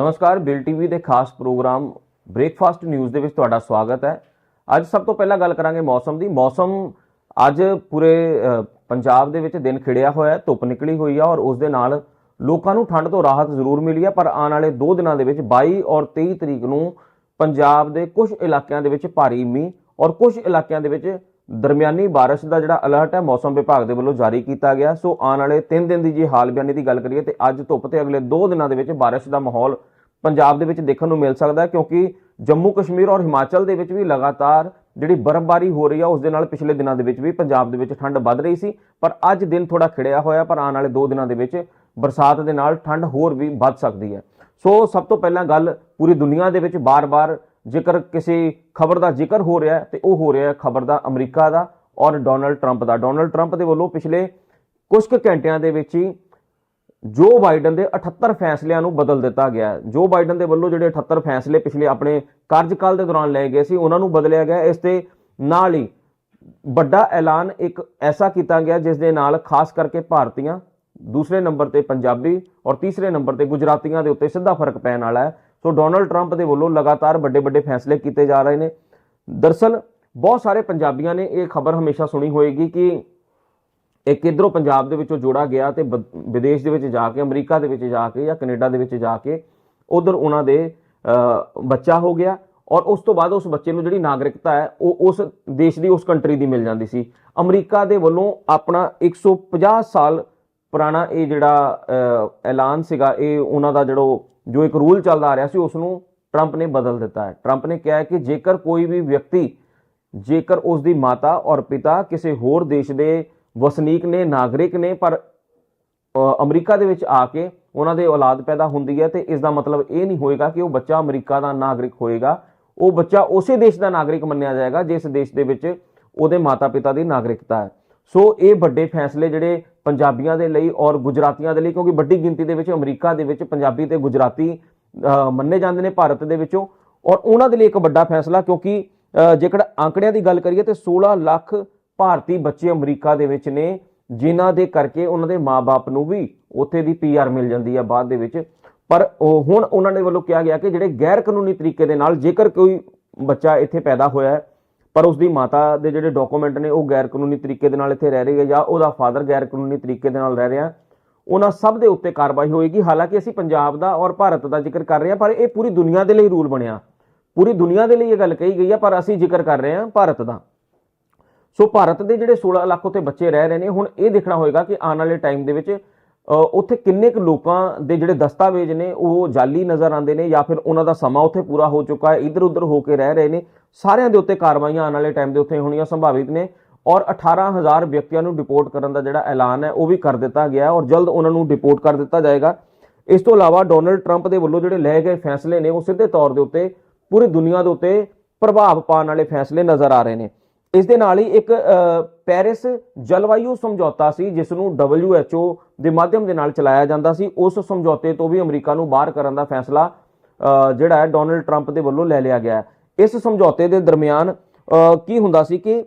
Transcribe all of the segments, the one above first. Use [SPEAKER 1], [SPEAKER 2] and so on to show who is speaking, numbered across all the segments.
[SPEAKER 1] ਨਮਸਕਾਰ, bill TV ਦੇ ਖਾਸ ਪ੍ਰੋਗਰਾਮ ਬ੍ਰੇਕਫਾਸਟ ਨਿਊਜ਼ ਦੇ ਵਿੱਚ ਤੁਹਾਡਾ ਸਵਾਗਤ ਹੈ। ਅੱਜ ਸਭ ਤੋਂ ਪਹਿਲਾਂ ਗੱਲ ਕਰਾਂਗੇ ਮੌਸਮ ਦੀ। ਮੌਸਮ ਅੱਜ ਪੂਰੇ ਪੰਜਾਬ ਦੇ ਵਿੱਚ ਦਿਨ ਖਿੜਿਆ ਹੋਇਆ ਹੈ, ਧੁੱਪ ਨਿਕਲੀ ਹੋਈ ਆ ਔਰ ਉਸ ਦੇ ਨਾਲ ਲੋਕਾਂ ਨੂੰ ਠੰਡ ਤੋਂ ਰਾਹਤ ਜ਼ਰੂਰ ਮਿਲੀ ਹੈ ਪਰ ਆਉਣ ਵਾਲੇ 2 ਦਿਨਾਂ ਦੇ ਵਿੱਚ 22 ਔਰ 23 ਤਰੀਕ ਨੂੰ ਪੰਜਾਬ ਦੇ ਕੁਝ ਇਲਾਕਿਆਂ ਦੇ ਵਿੱਚ ਭਾਰੀ ਮੀਂਹ ਔਰ ਕੁਝ ਇਲਾਕਿਆਂ ਦੇ ਵਿੱਚ ਦਰਮਿਆਨੀ ਬਾਰਿਸ਼ ਦਾ ਜਿਹੜਾ ਅਲਰਟ ਹੈ, ਮੌਸਮ ਵਿਭਾਗ ਦੇ ਵੱਲੋਂ ਜਾਰੀ ਕੀਤਾ ਗਿਆ। ਸੋ ਆਉਣ ਵਾਲੇ 3 ਦਿਨ ਦੀ ਜੇ ਹਾਲ ਬਿਆਨੀ ਦੀ ਗੱਲ ਕਰੀਏ ਤੇ ਅੱਜ ਧੁੱਪ ਤੇ ਅਗਲੇ 2 ਦਿਨਾਂ ਦੇ ਵਿੱਚ ਬਾਰਿਸ਼ ਦਾ ਮਾਹੌਲ ਪੰਜਾਬ ਦੇ ਵਿੱਚ ਦੇਖਣ ਨੂੰ ਮਿਲ ਸਕਦਾ ਹੈ, ਕਿਉਂਕਿ ਜੰਮੂ ਕਸ਼ਮੀਰ ਔਰ ਹਿਮਾਚਲ ਦੇ ਵਿੱਚ ਵੀ ਲਗਾਤਾਰ ਜਿਹੜੀ ਬਰਫ਼ਬਾਰੀ ਹੋ ਰਹੀ ਆ, ਉਸ ਦੇ ਨਾਲ ਪਿਛਲੇ ਦਿਨਾਂ ਦੇ ਵਿੱਚ ਵੀ ਪੰਜਾਬ ਦੇ ਵਿੱਚ ਠੰਡ ਵੱਧ ਰਹੀ ਸੀ। ਪਰ ਅੱਜ ਦਿਨ ਥੋੜਾ ਖਿੜਿਆ ਹੋਇਆ, ਪਰ ਆਉਣ ਵਾਲੇ 2 ਦਿਨਾਂ ਦੇ ਵਿੱਚ ਬਰਸਾਤ ਦੇ ਨਾਲ ਠੰਡ ਹੋਰ ਵੀ ਵੱਧ ਸਕਦੀ ਹੈ। ਸੋ ਸਭ ਤੋਂ ਪਹਿਲਾਂ ਗੱਲ ਪੂਰੀ ਦੁਨੀਆ ਦੇ ਵਿੱਚ ਬਾਰ-ਬਾਰ ਜੇਕਰ, ਕਿਸੇ ਖਬਰ ਦਾ ਜ਼ਿਕਰ ਹੋ ਰਿਹਾ ਹੈ ਤੇ ਉਹ ਹੋ ਰਿਹਾ ਖਬਰ ਦਾ ਅਮਰੀਕਾ ਦਾ ਔਰ ਡੋਨਲਡ ਟਰੰਪ ਦਾ। ਡੋਨਲਡ ਟਰੰਪ ਦੇ ਵੱਲੋਂ ਪਿਛਲੇ ਕੁਝ ਕੁ ਘੰਟਿਆਂ ਦੇ ਵਿੱਚ ਹੀ ਜੋ ਬਾਈਡਨ ਦੇ 78 ਫੈਸਲਿਆਂ ਨੂੰ ਬਦਲ ਦਿੱਤਾ ਗਿਆ ਜੋ ਬਾਈਡਨ ਦੇ ਵੱਲੋਂ ਜਿਹੜੇ 78 ਫੈਸਲੇ ਪਿਛਲੇ ਆਪਣੇ ਕਾਰਜਕਾਲ ਦੇ ਦੌਰਾਨ ਲਏ ਗਏ ਸੀ, ਉਹਨਾਂ ਨੂੰ ਬਦਲਿਆ ਗਿਆ ਇਸ ਤੇ ਨਾਲ ਹੀ ਵੱਡਾ ਐਲਾਨ ਇੱਕ ਐਸਾ ਕੀਤਾ ਗਿਆ ਜਿਸ ਦੇ ਨਾਲ ਖਾਸ ਕਰਕੇ ਭਾਰਤੀਆਂ ਦੂਸਰੇ ਨੰਬਰ ਤੇ ਪੰਜਾਬੀ ਔਰ ਤੀਸਰੇ ਨੰਬਰ ਤੇ ਗੁਜਰਾਤੀਆਂ ਦੇ ਉੱਤੇ ਸਿੱਧਾ ਫ਼ਰਕ ਪੈਣ ਵਾਲਾ ਹੈ। ਸੋ ਡੋਨਲਡ ਟਰੰਪ ਦੇ ਵੱਲੋਂ ਲਗਾਤਾਰ ਵੱਡੇ ਵੱਡੇ ਫੈਸਲੇ ਕੀਤੇ ਜਾ ਰਹੇ ਨੇ। ਦਰਸਲ ਬਹੁਤ ਸਾਰੇ ਪੰਜਾਬੀਆਂ ਨੇ ਇਹ ਖਬਰ ਹਮੇਸ਼ਾ ਸੁਣੀ ਹੋਏਗੀ ਕਿ ਇੱਕ ਇਧਰੋਂ ਪੰਜਾਬ ਦੇ ਵਿੱਚੋਂ ਜੋੜਾ ਗਿਆ ਤੇ ਬ- ਵਿਦੇਸ਼ ਦੇ ਵਿੱਚ ਜਾ ਕੇ, ਅਮਰੀਕਾ ਦੇ ਵਿੱਚ ਜਾ ਕੇ ਜਾਂ ਕੈਨੇਡਾ ਦੇ ਵਿੱਚ ਜਾ ਕੇ ਉਧਰ ਉਹਨਾਂ ਦੇ ਬੱਚਾ ਹੋ ਗਿਆ ਔਰ ਉਸ ਤੋਂ ਬਾਅਦ ਉਸ ਬੱਚੇ ਨੂੰ ਜਿਹੜੀ ਨਾਗਰਿਕਤਾ ਹੈ, ਉਹ ਉਸ ਦੇਸ਼ ਦੀ, ਉਸ ਕੰਟਰੀ ਦੀ ਮਿਲ ਜਾਂਦੀ ਸੀ। ਅਮਰੀਕਾ ਦੇ ਵੱਲੋਂ ਆਪਣਾ 150 ਸਾਲ ਪੁਰਾਣਾ ਇਹ ਜਿਹੜਾ ਐਲਾਨ ਸੀਗਾ, ਇਹ ਉਹਨਾਂ ਦਾ ਜਿਹੜਾ ਜੋ ਇੱਕ ਰੂਲ ਚੱਲਦਾ ਆ ਰਿਹਾ ਸੀ, ਉਸ ਨੂੰ ਟਰੰਪ ਨੇ ਬਦਲ ਦਿੱਤਾ ਹੈ। ਟਰੰਪ ਨੇ ਕਿਹਾ ਹੈ ਕਿ ਜੇਕਰ ਕੋਈ ਵੀ ਵਿਅਕਤੀ, ਜੇਕਰ ਉਸ ਦੀ ਮਾਤਾ ਔਰ ਪਿਤਾ ਕਿਸੇ ਹੋਰ ਦੇਸ਼ ਦੇ ਵਸਨੀਕ ਨੇ, ਨਾਗਰਿਕ ਨੇ, ਪਰ ਅਮਰੀਕਾ ਦੇ ਵਿੱਚ ਆ ਕੇ ਉਹਨਾਂ ਦੇ ਔਲਾਦ ਪੈਦਾ ਹੁੰਦੀ ਹੈ ਤੇ ਇਸ ਦਾ ਮਤਲਬ ਇਹ ਨਹੀਂ ਹੋਏਗਾ ਕਿ ਉਹ ਬੱਚਾ ਅਮਰੀਕਾ ਦਾ ਨਾਗਰਿਕ ਹੋਏਗਾ। ਉਹ ਬੱਚਾ ਉਸੇ ਦੇਸ਼ ਦਾ ਨਾਗਰਿਕ ਮੰਨਿਆ ਜਾਏਗਾ ਜਿਸ ਦੇਸ਼ ਦੇ ਵਿੱਚ ਉਹਦੇ ਮਾਤਾ-ਪਿਤਾ ਦੀ ਨਾਗਰਿਕਤਾ ਹੈ। ਸੋ ਇਹ ਵੱਡੇ ਫੈਸਲੇ ਜਿਹੜੇ ਪੰਜਾਬੀਆਂ ਦੇ ਲਈ ਔਰ ਗੁਜਰਾਤੀਆਂ ਦੇ ਲਈ, ਕਿਉਂਕਿ ਵੱਡੀ ਗਿਣਤੀ ਦੇ ਵਿੱਚ ਅਮਰੀਕਾ ਦੇ ਵਿੱਚ ਪੰਜਾਬੀ ਤੇ ਗੁਜਰਾਤੀ ਮੰਨੇ ਜਾਂਦੇ ਨੇ ਭਾਰਤ ਦੇ ਵਿੱਚੋਂ। ਔਰ ਉਹਨਾਂ ਦੇ ਲਈ ਇੱਕ ਵੱਡਾ ਫੈਸਲਾ, ਕਿਉਂਕਿ ਜੇਕਰ ਅੰਕੜਿਆਂ ਦੀ ਗੱਲ ਕਰੀਏ ਤੇ 16 ਲੱਖ ਭਾਰਤੀ ਬੱਚੇ ਅਮਰੀਕਾ ਦੇ ਵਿੱਚ ਨੇ, ਜਿਨ੍ਹਾਂ ਦੇ ਕਰਕੇ ਉਹਨਾਂ ਦੇ ਮਾਪੇ ਨੂੰ ਵੀ ਉੱਥੇ ਦੀ ਪੀਆਰ ਮਿਲ ਜਾਂਦੀ ਹੈ ਬਾਅਦ ਦੇ ਵਿੱਚ। ਪਰ ਉਹ ਹੁਣ ਉਹਨਾਂ ਦੇ ਵੱਲੋਂ ਕਿਹਾ ਗਿਆ ਕਿ ਜਿਹੜੇ ਗੈਰ ਕਾਨੂੰਨੀ ਤਰੀਕੇ ਦੇ ਨਾਲ ਜੇਕਰ ਕੋਈ ਬੱਚਾ ਇੱਥੇ ਪੈਦਾ ਹੋਇਆ ਹੈ, ਪਰ ਉਸ ਦੀ ਮਾਤਾ ਦੇ ਜਿਹੜੇ ਡਾਕੂਮੈਂਟ ਨੇ ਉਹ ਗੈਰ ਕਾਨੂੰਨੀ ਤਰੀਕੇ ਦੇ ਨਾਲ ਇੱਥੇ ਰਹਿ ਰਹੀ ਹੈ ਜਾਂ ਉਹਦਾ ਫਾਦਰ ਗੈਰ ਕਾਨੂੰਨੀ ਤਰੀਕੇ ਦੇ ਨਾਲ ਰਹਿ ਰਿਹਾ, ਉਹਨਾਂ ਸਭ ਦੇ ਉੱਤੇ ਕਾਰਵਾਈ ਹੋਏਗੀ। ਹਾਲਾਂਕਿ ਅਸੀਂ ਪੰਜਾਬ ਦਾ ਔਰ ਭਾਰਤ ਦਾ ਜ਼ਿਕਰ ਕਰ ਰਹੇ ਹਾਂ, ਪਰ ਇਹ ਪੂਰੀ ਦੁਨੀਆ ਦੇ ਲਈ ਰੂਲ ਬਣਿਆ। ਪੂਰੀ ਦੁਨੀਆ ਦੇ ਲਈ ਇਹ ਗੱਲ ਕਹੀ ਗਈ ਹੈ ਪਰ ਅਸੀਂ ਜ਼ਿਕਰ ਕਰ ਰਹੇ ਹਾਂ ਭਾਰਤ ਦਾ। ਸੋ ਭਾਰਤ ਦੇ ਜਿਹੜੇ 16 ਲੱਖ ਉੱਥੇ ਬੱਚੇ ਰਹਿ ਰਹੇ ਨੇ, ਹੁਣ ਇਹ ਦੇਖਣਾ ਹੋਏਗਾ ਕਿ ਆਉਣ ਵਾਲੇ ਟਾਈਮ ਦੇ ਵਿੱਚ ਉੱਥੇ ਕਿੰਨੇ ਕੁ ਲੋਕਾਂ ਦੇ ਜਿਹੜੇ ਦਸਤਾਵੇਜ਼ ਨੇ, ਉਹ ਜਾਲੀ ਨਜ਼ਰ ਆਉਂਦੇ ਨੇ ਜਾਂ ਫਿਰ ਉਹਨਾਂ ਦਾ ਸਮਾਂ ਉੱਥੇ ਪੂਰਾ ਹੋ ਚੁੱਕਾ ਹੈ ਇੱਧਰ ਉੱਧਰ ਹੋ ਕੇ ਰਹਿ ਰਹੇ ਨੇ। ਸਾਰਿਆਂ ਦੇ ਉੱਤੇ ਕਾਰਵਾਈਆਂ ਆਉਣ ਵਾਲੇ ਟਾਈਮ ਦੇ ਉੱਤੇ ਹੋਣੀਆਂ ਸੰਭਾਵਿਤ ਨੇ ਔਰ 18000 ਵਿਅਕਤੀਆਂ ਨੂੰ ਡਿਪੋਰਟ ਕਰਨ ਦਾ ਜਿਹੜਾ ਐਲਾਨ ਹੈ, ਉਹ ਵੀ ਕਰ ਦਿੱਤਾ ਗਿਆ ਹੈ ਔਰ ਜਲਦ ਉਹਨਾਂ ਨੂੰ ਡਿਪੋਰਟ ਕਰ ਦਿੱਤਾ ਜਾਏਗਾ। ਇਸ ਤੋਂ ਇਲਾਵਾ ਡੋਨਲਡ ਟਰੰਪ ਦੇ ਵੱਲੋਂ ਜਿਹੜੇ ਲਏ ਗਏ ਫੈਸਲੇ ਨੇ, ਉਹ ਸਿੱਧੇ ਤੌਰ ਦੇ ਉੱਤੇ ਪੂਰੀ ਦੁਨੀਆ ਦੇ ਉੱਤੇ ਪ੍ਰਭਾਵ ਪਾਉਣ ਵਾਲੇ ਫੈਸਲੇ ਨਜ਼ਰ ਆ ਰਹੇ ਨੇ। ਇਸ ਦੇ ਨਾਲ ਹੀ ਇੱਕ ਪੈਰਿਸ ਜਲਵਾਯੂ ਸਮਝੌਤਾ ਸੀ ਜਿਸ ਨੂੰ WHO ਦੇ ਮਾਧਿਅਮ ਦੇ ਨਾਲ ਚਲਾਇਆ ਜਾਂਦਾ ਸੀ, ਉਸ ਸਮਝੌਤੇ ਤੋਂ ਵੀ ਅਮਰੀਕਾ ਨੂੰ ਬਾਹਰ ਕਰਨ ਦਾ ਫੈਸਲਾ ਜਿਹੜਾ ਹੈ ਡੋਨਲਡ ਟਰੰਪ ਦੇ ਵੱਲੋਂ ਲੈ ਲਿਆ ਗਿਆ ਇਸ ਸਮਝੌਤੇ ਦੇ ਦਰਮਿਆਨ ਕੀ ਹੁੰਦਾ ਸੀ ਕਿ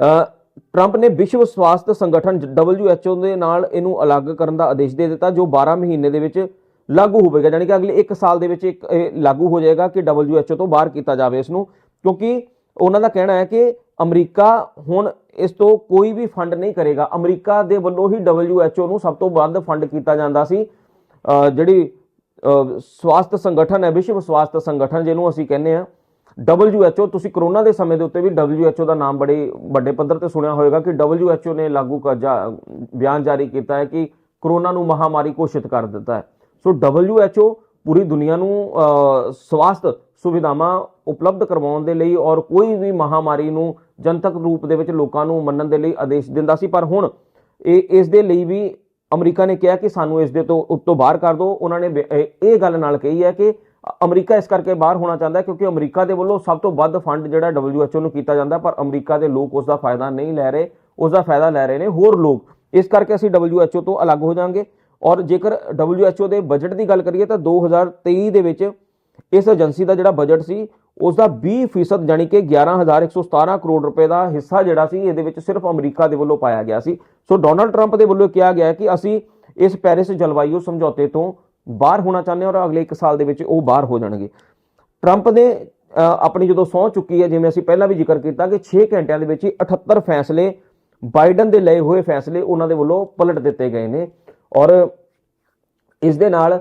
[SPEAKER 1] ਟਰੰਪ ਨੇ ਵਿਸ਼ਵ ਸਵਾਸਥ ਸੰਗਠਨ WHO ਦੇ ਨਾਲ ਇਹਨੂੰ ਅਲੱਗ ਕਰਨ ਦਾ ਆਦੇਸ਼ ਦੇ ਦਿੱਤਾ, ਜੋ 12 ਮਹੀਨੇ ਦੇ ਵਿੱਚ ਲਾਗੂ ਹੋਵੇਗਾ। ਯਾਨੀ ਕਿ ਅਗਲੇ 1 ਸਾਲ ਦੇ ਵਿੱਚ ਇੱਕ ਇਹ ਲਾਗੂ ਹੋ ਜਾਏਗਾ ਕਿ WHO ਤੋਂ ਬਾਹਰ ਕੀਤਾ ਜਾਵੇ ਇਸ ਨੂੰ, ਕਿਉਂਕਿ ਉਹਨਾਂ ਦਾ ਕਹਿਣਾ ਹੈ ਕਿ ਅਮਰੀਕਾ ਹੁਣ ਇਸ ਤੋਂ ਕੋਈ ਵੀ ਫੰਡ ਨਹੀਂ ਕਰੇਗਾ। ਅਮਰੀਕਾ ਦੇ ਵੱਲੋਂ ਹੀ WHO ਨੂੰ ਸਭ ਤੋਂ ਵੱਧ ਫੰਡ ਕੀਤਾ ਜਾਂਦਾ ਸੀ। ਜਿਹੜੀ ਸਵਾਸਥ ਸੰਗਠਨ ਹੈ, ਵਿਸ਼ਵ ਸਵਾਸਥ ਸੰਗਠਨ ਜਿਹਨੂੰ ਅਸੀਂ ਕਹਿੰਦੇ ਆ WHO ਤੁਸੀਂ ਕਰੋਨਾ ਦੇ ਸਮੇਂ ਦੇ ਉੱਤੇ ਵੀ WHO ਦਾ ਨਾਮ ਬੜੇ ਵੱਡੇ ਪੱਧਰ ਤੇ ਸੁਣਿਆ ਹੋਵੇਗਾ ਕਿ WHO ਨੇ ਲਾਗੂ ਜਾ- ਬਿਆਨ ਜਾਰੀ ਕੀਤਾ ਹੈ ਕਿ ਕਰੋਨਾ ਨੂੰ ਮਹਾਮਾਰੀ ਘੋਸ਼ਿਤ ਕਰ ਦਿੱਤਾ ਹੈ। ਸੋ WHO ਪੂਰੀ ਦੁਨੀਆ ਨੂੰ ਸਵਾਸਥ ਸੁਵਿਧਾਵਾਂ ਉਪਲਬਧ ਕਰਵਾਉਣ ਦੇ ਲਈ ਔਰ ਕੋਈ ਵੀ ਮਹਾਮਾਰੀ ਨੂੰ ਜਨਤਕ ਰੂਪ ਦੇ ਵਿੱਚ ਲੋਕਾਂ ਨੂੰ ਮੰਨਣ ਦੇ ਲਈ ਆਦੇਸ਼ ਦਿੰਦਾ ਸੀ। ਪਰ ਹੁਣ ਇਹ, ਇਸ ਦੇ ਲਈ ਵੀ ਅਮਰੀਕਾ ਨੇ ਕਿਹਾ ਕਿ ਸਾਨੂੰ ਇਸ ਦੇ ਤੋਂ ਉੱਤੋਂ ਬਾਹਰ ਕਰ ਦਿਓ। ਉਹਨਾਂ ਨੇ ਇਹ ਗੱਲ ਨਾਲ ਕਹੀ ਹੈ ਕਿ ਅਮਰੀਕਾ ਇਸ ਕਰਕੇ ਬਾਹਰ ਹੋਣਾ ਚਾਹੁੰਦਾ ਕਿਉਂਕਿ ਅਮਰੀਕਾ ਦੇ ਵੱਲੋਂ ਸਭ ਤੋਂ ਵੱਧ ਫੰਡ ਜਿਹੜਾ WHO ਨੂੰ ਕੀਤਾ ਜਾਂਦਾ, ਪਰ ਅਮਰੀਕਾ ਦੇ ਲੋਕ ਉਸ ਦਾ ਫਾਇਦਾ ਨਹੀਂ ਲੈ ਰਹੇ ਉਸ ਦਾ ਫਾਇਦਾ ਲੈ ਰਹੇ ਨੇ ਹੋਰ ਲੋਕ। ਇਸ ਕਰਕੇ ਅਸੀਂ WHO ਤੋਂ ਅਲੱਗ ਹੋ ਜਾਾਂਗੇ ਔਰ ਜੇਕਰ WHO ਦੇ ਬਜਟ ਦੀ ਗੱਲ ਕਰੀਏ ਤਾਂ 2023 ਦੇ ਵਿੱਚ ਇਸ ਏਜੰਸੀ ਦਾ ਜਿਹੜਾ ਬਜਟ ਸੀ ਉਸ ਦਾ 20% ਜਾਨੀ ਕਿ 11117 ਕਰੋੜ ਰੁਪਏ ਦਾ ਹਿੱਸਾ ਜਿਹੜਾ ਸੀ ਇਹਦੇ ਵਿੱਚ ਸਿਰਫ ਅਮਰੀਕਾ ਦੇ ਵੱਲੋਂ ਪਾਇਆ ਗਿਆ ਸੀ। ਸੋ ਡੋਨਲਡ ਟਰੰਪ ਦੇ ਵੱਲੋਂ ਕਿਹਾ ਗਿਆ ਕਿ ਅਸੀਂ ਇਸ ਪੈਰਿਸ ਜਲਵਾਯੂ ਸਮਝੌਤੇ ਤੋਂ ਬਾਹਰ ਹੋਣਾ ਚਾਹੁੰਦੇ ਹਾਂ ਔਰ ਅਗਲੇ 1 ਸਾਲ ਦੇ ਵਿੱਚ ਉਹ ਬਾਹਰ ਹੋ ਜਾਣਗੇ। ਟਰੰਪ ਨੇ ਅ, ਆਪਣੀ ਜਦੋਂ ਸਹੁੰ ਚੁੱਕੀ ਹੈ ਜਿਵੇਂ ਅਸੀਂ ਪਹਿਲਾਂ ਵੀ ਜ਼ਿਕਰ ਕੀਤਾ ਕਿ 6 ਘੰਟਿਆਂ ਦੇ ਵਿੱਚ ਹੀ 78 ਫੈਸਲੇ ਬਾਈਡਨ ਦੇ ਲਏ ਹੋਏ ਫੈਸਲੇ ਉਹਨਾਂ ਦੇ ਵੱਲੋਂ ਪਲਟ ਦਿੱਤੇ ਗਏ ਨੇ। ਔਰ ਇਸ ਦੇ ਨਾਲ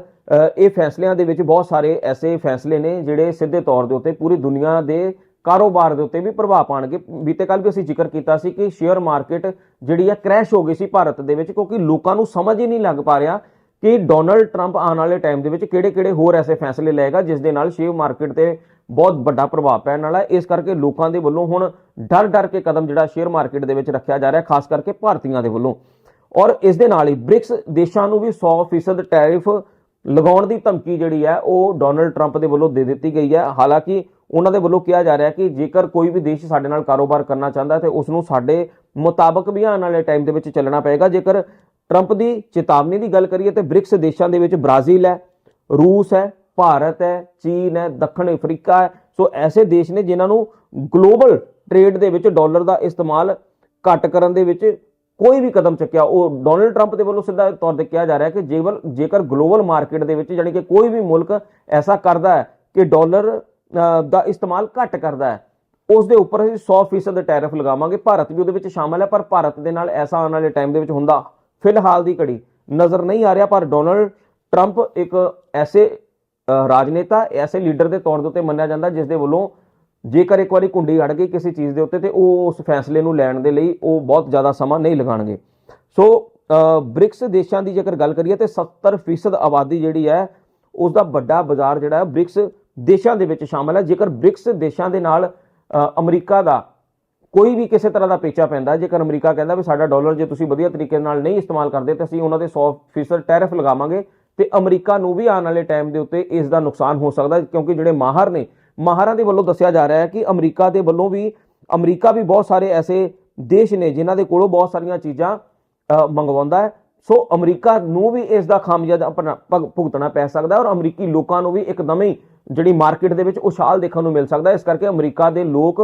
[SPEAKER 1] ਇਹ ਫੈਸਲਿਆਂ ਦੇ ਵਿੱਚ ਬਹੁਤ ਸਾਰੇ ਐਸੇ ਫੈਸਲੇ ਨੇ ਜਿਹੜੇ ਸਿੱਧੇ ਤੌਰ ਦੇ ਉੱਤੇ ਪੂਰੀ ਦੁਨੀਆ ਦੇ ਕਾਰੋਬਾਰ ਦੇ ਉੱਤੇ ਵੀ ਪ੍ਰਭਾਵ ਪਾਣਗੇ। ਬੀਤੇ ਕੱਲ ਵੀ ਅਸੀਂ ਜ਼ਿਕਰ ਕੀਤਾ ਸੀ ਕਿ ਸ਼ੇਅਰ ਮਾਰਕੀਟ ਜਿਹੜੀ ਹੈ ਕ੍ਰੈਸ਼ ਹੋ ਗਈ ਸੀ ਭਾਰਤ ਦੇ ਵਿੱਚ ਕਿਉਂਕਿ ਲੋਕਾਂ ਨੂੰ ਸਮਝ ਹੀ ਨਹੀਂ ਲੱਗ ਪਾ ਰਿਹਾ ਕਿ ਡੋਨਲਡ ਟਰੰਪ ਆਉਣ ਵਾਲੇ ਟਾਈਮ ਦੇ ਵਿੱਚ ਕਿਹੜੇ-ਕਿਹੜੇ ਹੋਰ ਐਸੇ ਫੈਸਲੇ ਲਏਗਾ, ਜਿਸ ਦੇ ਨਾਲ ਸ਼ੇਅਰ ਮਾਰਕੀਟ ਤੇ ਬਹੁਤ ਵੱਡਾ ਪ੍ਰਭਾਵ ਪੈਣ ਵਾਲਾ ਇਸ ਕਰਕੇ ਲੋਕਾਂ ਦੇ ਵੱਲੋਂ ਹੁਣ ਡਰ-ਡਰ ਕੇ ਕਦਮ ਜਿਹੜਾ ਸ਼ੇਅਰ ਮਾਰਕੀਟ ਦੇ ਵਿੱਚ ਰੱਖਿਆ ਜਾ ਰਿਹਾ, ਖਾਸ ਕਰਕੇ ਭਾਰਤੀਆਂ ਦੇ ਵੱਲੋਂ। ਔਰ ਇਸ ਦੇ ਨਾਲ ਹੀ ਬ੍ਰਿਕਸ ਦੇਸ਼ਾਂ ਨੂੰ ਵੀ 100% ਟੈਰਿਫ ਲਗਾਉਣ ਦੀ ਧਮਕੀ ਜਿਹੜੀ ਹੈ ਉਹ ਡੋਨਲਡ ਟਰੰਪ ਦੇ ਵੱਲੋਂ ਦੇ ਦਿੱਤੀ ਗਈ ਹੈ। ਹਾਲਾਂਕਿ ਉਹਨਾਂ ਦੇ ਵੱਲੋਂ ਕਿਹਾ ਜਾ ਰਿਹਾ ਕਿ ਜੇਕਰ ਕੋਈ ਵੀ ਦੇਸ਼ ਸਾਡੇ ਨਾਲ ਕਾਰੋਬਾਰ ਕਰਨਾ ਚਾਹੁੰਦਾ ਹੈ ਤੇ ਉਸ ਨੂੰ ਸਾਡੇ ਮੁਤਾਬਕ ਵੀ ਆਉਣ ਵਾਲੇ ਟਾਈਮ ਦੇ ਵਿੱਚ ਚੱਲਣਾ ਪਏਗਾ। ਜੇਕਰ ਟਰੰਪ ਦੀ ਚੇਤਾਵਨੀ ਦੀ ਗੱਲ ਕਰੀਏ ਤੇ ਬ੍ਰਿਕਸ ਦੇਸ਼ਾਂ ਦੇ ਵਿੱਚ ਬ੍ਰਾਜ਼ੀਲ ਹੈ, ਰੂਸ ਹੈ, ਭਾਰਤ ਹੈ, ਚੀਨ ਹੈ, ਦੱਖਣ ਅਫਰੀਕਾ ਹੈ। ਸੋ ਐਸੇ ਦੇਸ਼ ਨੇ ਜਿਨ੍ਹਾਂ ਨੂੰ ਗਲੋਬਲ ਟ੍ਰੇਡ ਦੇ ਵਿੱਚ ਡਾਲਰ ਦਾ ਇਸਤੇਮਾਲ ਘੱਟ ਕਰਨ ਦੇ ਵਿੱਚ ਕੋਈ ਵੀ ਕਦਮ ਚੱਕਿਆ, ਉਹ ਡੋਨਲਡ ਟਰੰਪ ਦੇ ਵੱਲੋਂ ਸਿੱਧਾ ਤੌਰ ਤੇ ਕਿਹਾ ਜਾ ਰਿਹਾ ਕਿ ਜੇਵਲ ਜੇਕਰ ਗਲੋਬਲ ਮਾਰਕੀਟ ਦੇ ਵਿੱਚ ਯਾਨੀ ਕਿ ਕੋਈ ਵੀ ਮੁਲਕ ਐਸਾ ਕਰਦਾ ਹੈ ਕਿ ਡਾਲਰ ਦਾ ਇਸਤੇਮਾਲ ਘੱਟ ਕਰਦਾ ਹੈ, ਉਸ ਦੇ ਉੱਪਰ ਅਸੀਂ 100% ਟੈਰਿਫ ਲਗਾਵਾਂਗੇ। ਭਾਰਤ ਵੀ ਉਹਦੇ ਵਿੱਚ ਸ਼ਾਮਲ ਹੈ, ਪਰ ਭਾਰਤ ਦੇ ਨਾਲ ਐਸਾ ਆਉਣ ਵਾਲੇ ਟਾਈਮ ਦੇ ਵਿੱਚ ਹੁੰਦਾ ਫਿਲਹਾਲ ਦੀ ਘੜੀ। ਨਜ਼ਰ ਨਹੀਂ ਆ ਰਿਹਾ, ਪਰ ਡੋਨਲਡ ਟਰੰਪ ਇੱਕ ਐਸੇ ਰਾਜਨੇਤਾ, ਐਸੇ ਲੀਡਰ ਦੇ ਤੌਰ ਦੇ ਉੱਤੇ ਮੰਨਿਆ ਜਾਂਦਾ ਜਿਸ ਦੇ ਵੱਲੋਂ ਜੇਕਰ ਇੱਕ ਵਾਰੀ ਕੁੰਡੀ ਅੜ ਗਈ ਕਿਸੇ ਚੀਜ਼ ਦੇ ਉੱਤੇ, ਤੇ ਉਹ ਉਸ ਫੈਸਲੇ ਨੂੰ ਲੈਣ ਦੇ ਲਈ ਉਹ ਬਹੁਤ ਜ਼ਿਆਦਾ ਸਮਾਂ ਨਹੀਂ ਲਗਾਣਗੇ ਸੋ ਬ੍ਰਿਕਸ ਦੇਸ਼ਾਂ ਦੀ ਜੇਕਰ ਗੱਲ ਕਰੀਏ, ਤੇ 70% ਆਬਾਦੀ ਜਿਹੜੀ ਹੈ ਉਸ ਦਾ ਵੱਡਾ ਬਾਜ਼ਾਰ ਜਿਹੜਾ ਹੈ, ਬ੍ਰਿਕਸ ਦੇਸ਼ਾਂ ਦੇ ਵਿੱਚ ਸ਼ਾਮਲ ਹੈ। ਜੇਕਰ ਬ੍ਰਿਕਸ ਦੇਸ਼ਾਂ ਦੇ ਨਾਲ ਅਮਰੀਕਾ ਦਾ ਕੋਈ ਵੀ ਕਿਸੇ ਤਰ੍ਹਾਂ ਦਾ ਪੇਚਾ ਪੈਂਦਾ, ਜੇਕਰ ਅਮਰੀਕਾ ਕਹਿੰਦਾ ਵੀ ਸਾਡਾ ਡਾਲਰ ਜੇ ਤੁਸੀਂ ਵਧੀਆ ਤਰੀਕੇ ਨਾਲ ਨਹੀਂ ਇਸਤੇਮਾਲ ਕਰਦੇ, ਤਾਂ ਅਸੀਂ ਉਹਨਾਂ ਦੇ 100% ਟੈਰਿਫ ਲਗਾਵਾਂਗੇ, ਤੇ ਅਮਰੀਕਾ ਨੂੰ ਵੀ ਆਉਣ ਵਾਲੇ ਟਾਈਮ ਦੇ ਉੱਤੇ ਇਸ ਦਾ ਨੁਕਸਾਨ ਹੋ ਸਕਦਾ, ਕਿਉਂਕਿ ਜਿਹੜੇ ਮਾਹਰ ਨੇ ਮਾਹਰਾਂ ਦੇ ਵੱਲੋਂ ਦੱਸਿਆ ਜਾ ਰਿਹਾ ਹੈ ਕਿ ਅਮਰੀਕਾ ਦੇ ਵੱਲੋਂ ਵੀ, ਅਮਰੀਕਾ ਵੀ ਬਹੁਤ ਸਾਰੇ ਐਸੇ ਦੇਸ਼ ਨੇ ਜਿਨ੍ਹਾਂ ਦੇ ਕੋਲੋਂ ਬਹੁਤ ਸਾਰੀਆਂ ਚੀਜ਼ਾਂ ਮੰਗਵਾਉਂਦਾ ਹੈ। ਸੋ ਅਮਰੀਕਾ ਨੂੰ ਵੀ ਇਸ ਦਾ ਖਾਮਿਆਜ਼ਾ ਆਪਣਾ ਭੁਗ- ਭੁਗਤਣਾ ਪੈ ਸਕਦਾ ਔਰ ਅਮਰੀਕੀ ਲੋਕਾਂ ਨੂੰ ਵੀ ਇੱਕਦਮ ਹੀ ਜਿਹੜੀ ਮਾਰਕੀਟ ਦੇ ਵਿੱਚ ਉਛਾਲ ਦੇਖਣ ਨੂੰ ਮਿਲ ਸਕਦਾ ਇਸ ਕਰਕੇ ਅਮਰੀਕਾ ਦੇ ਲੋਕ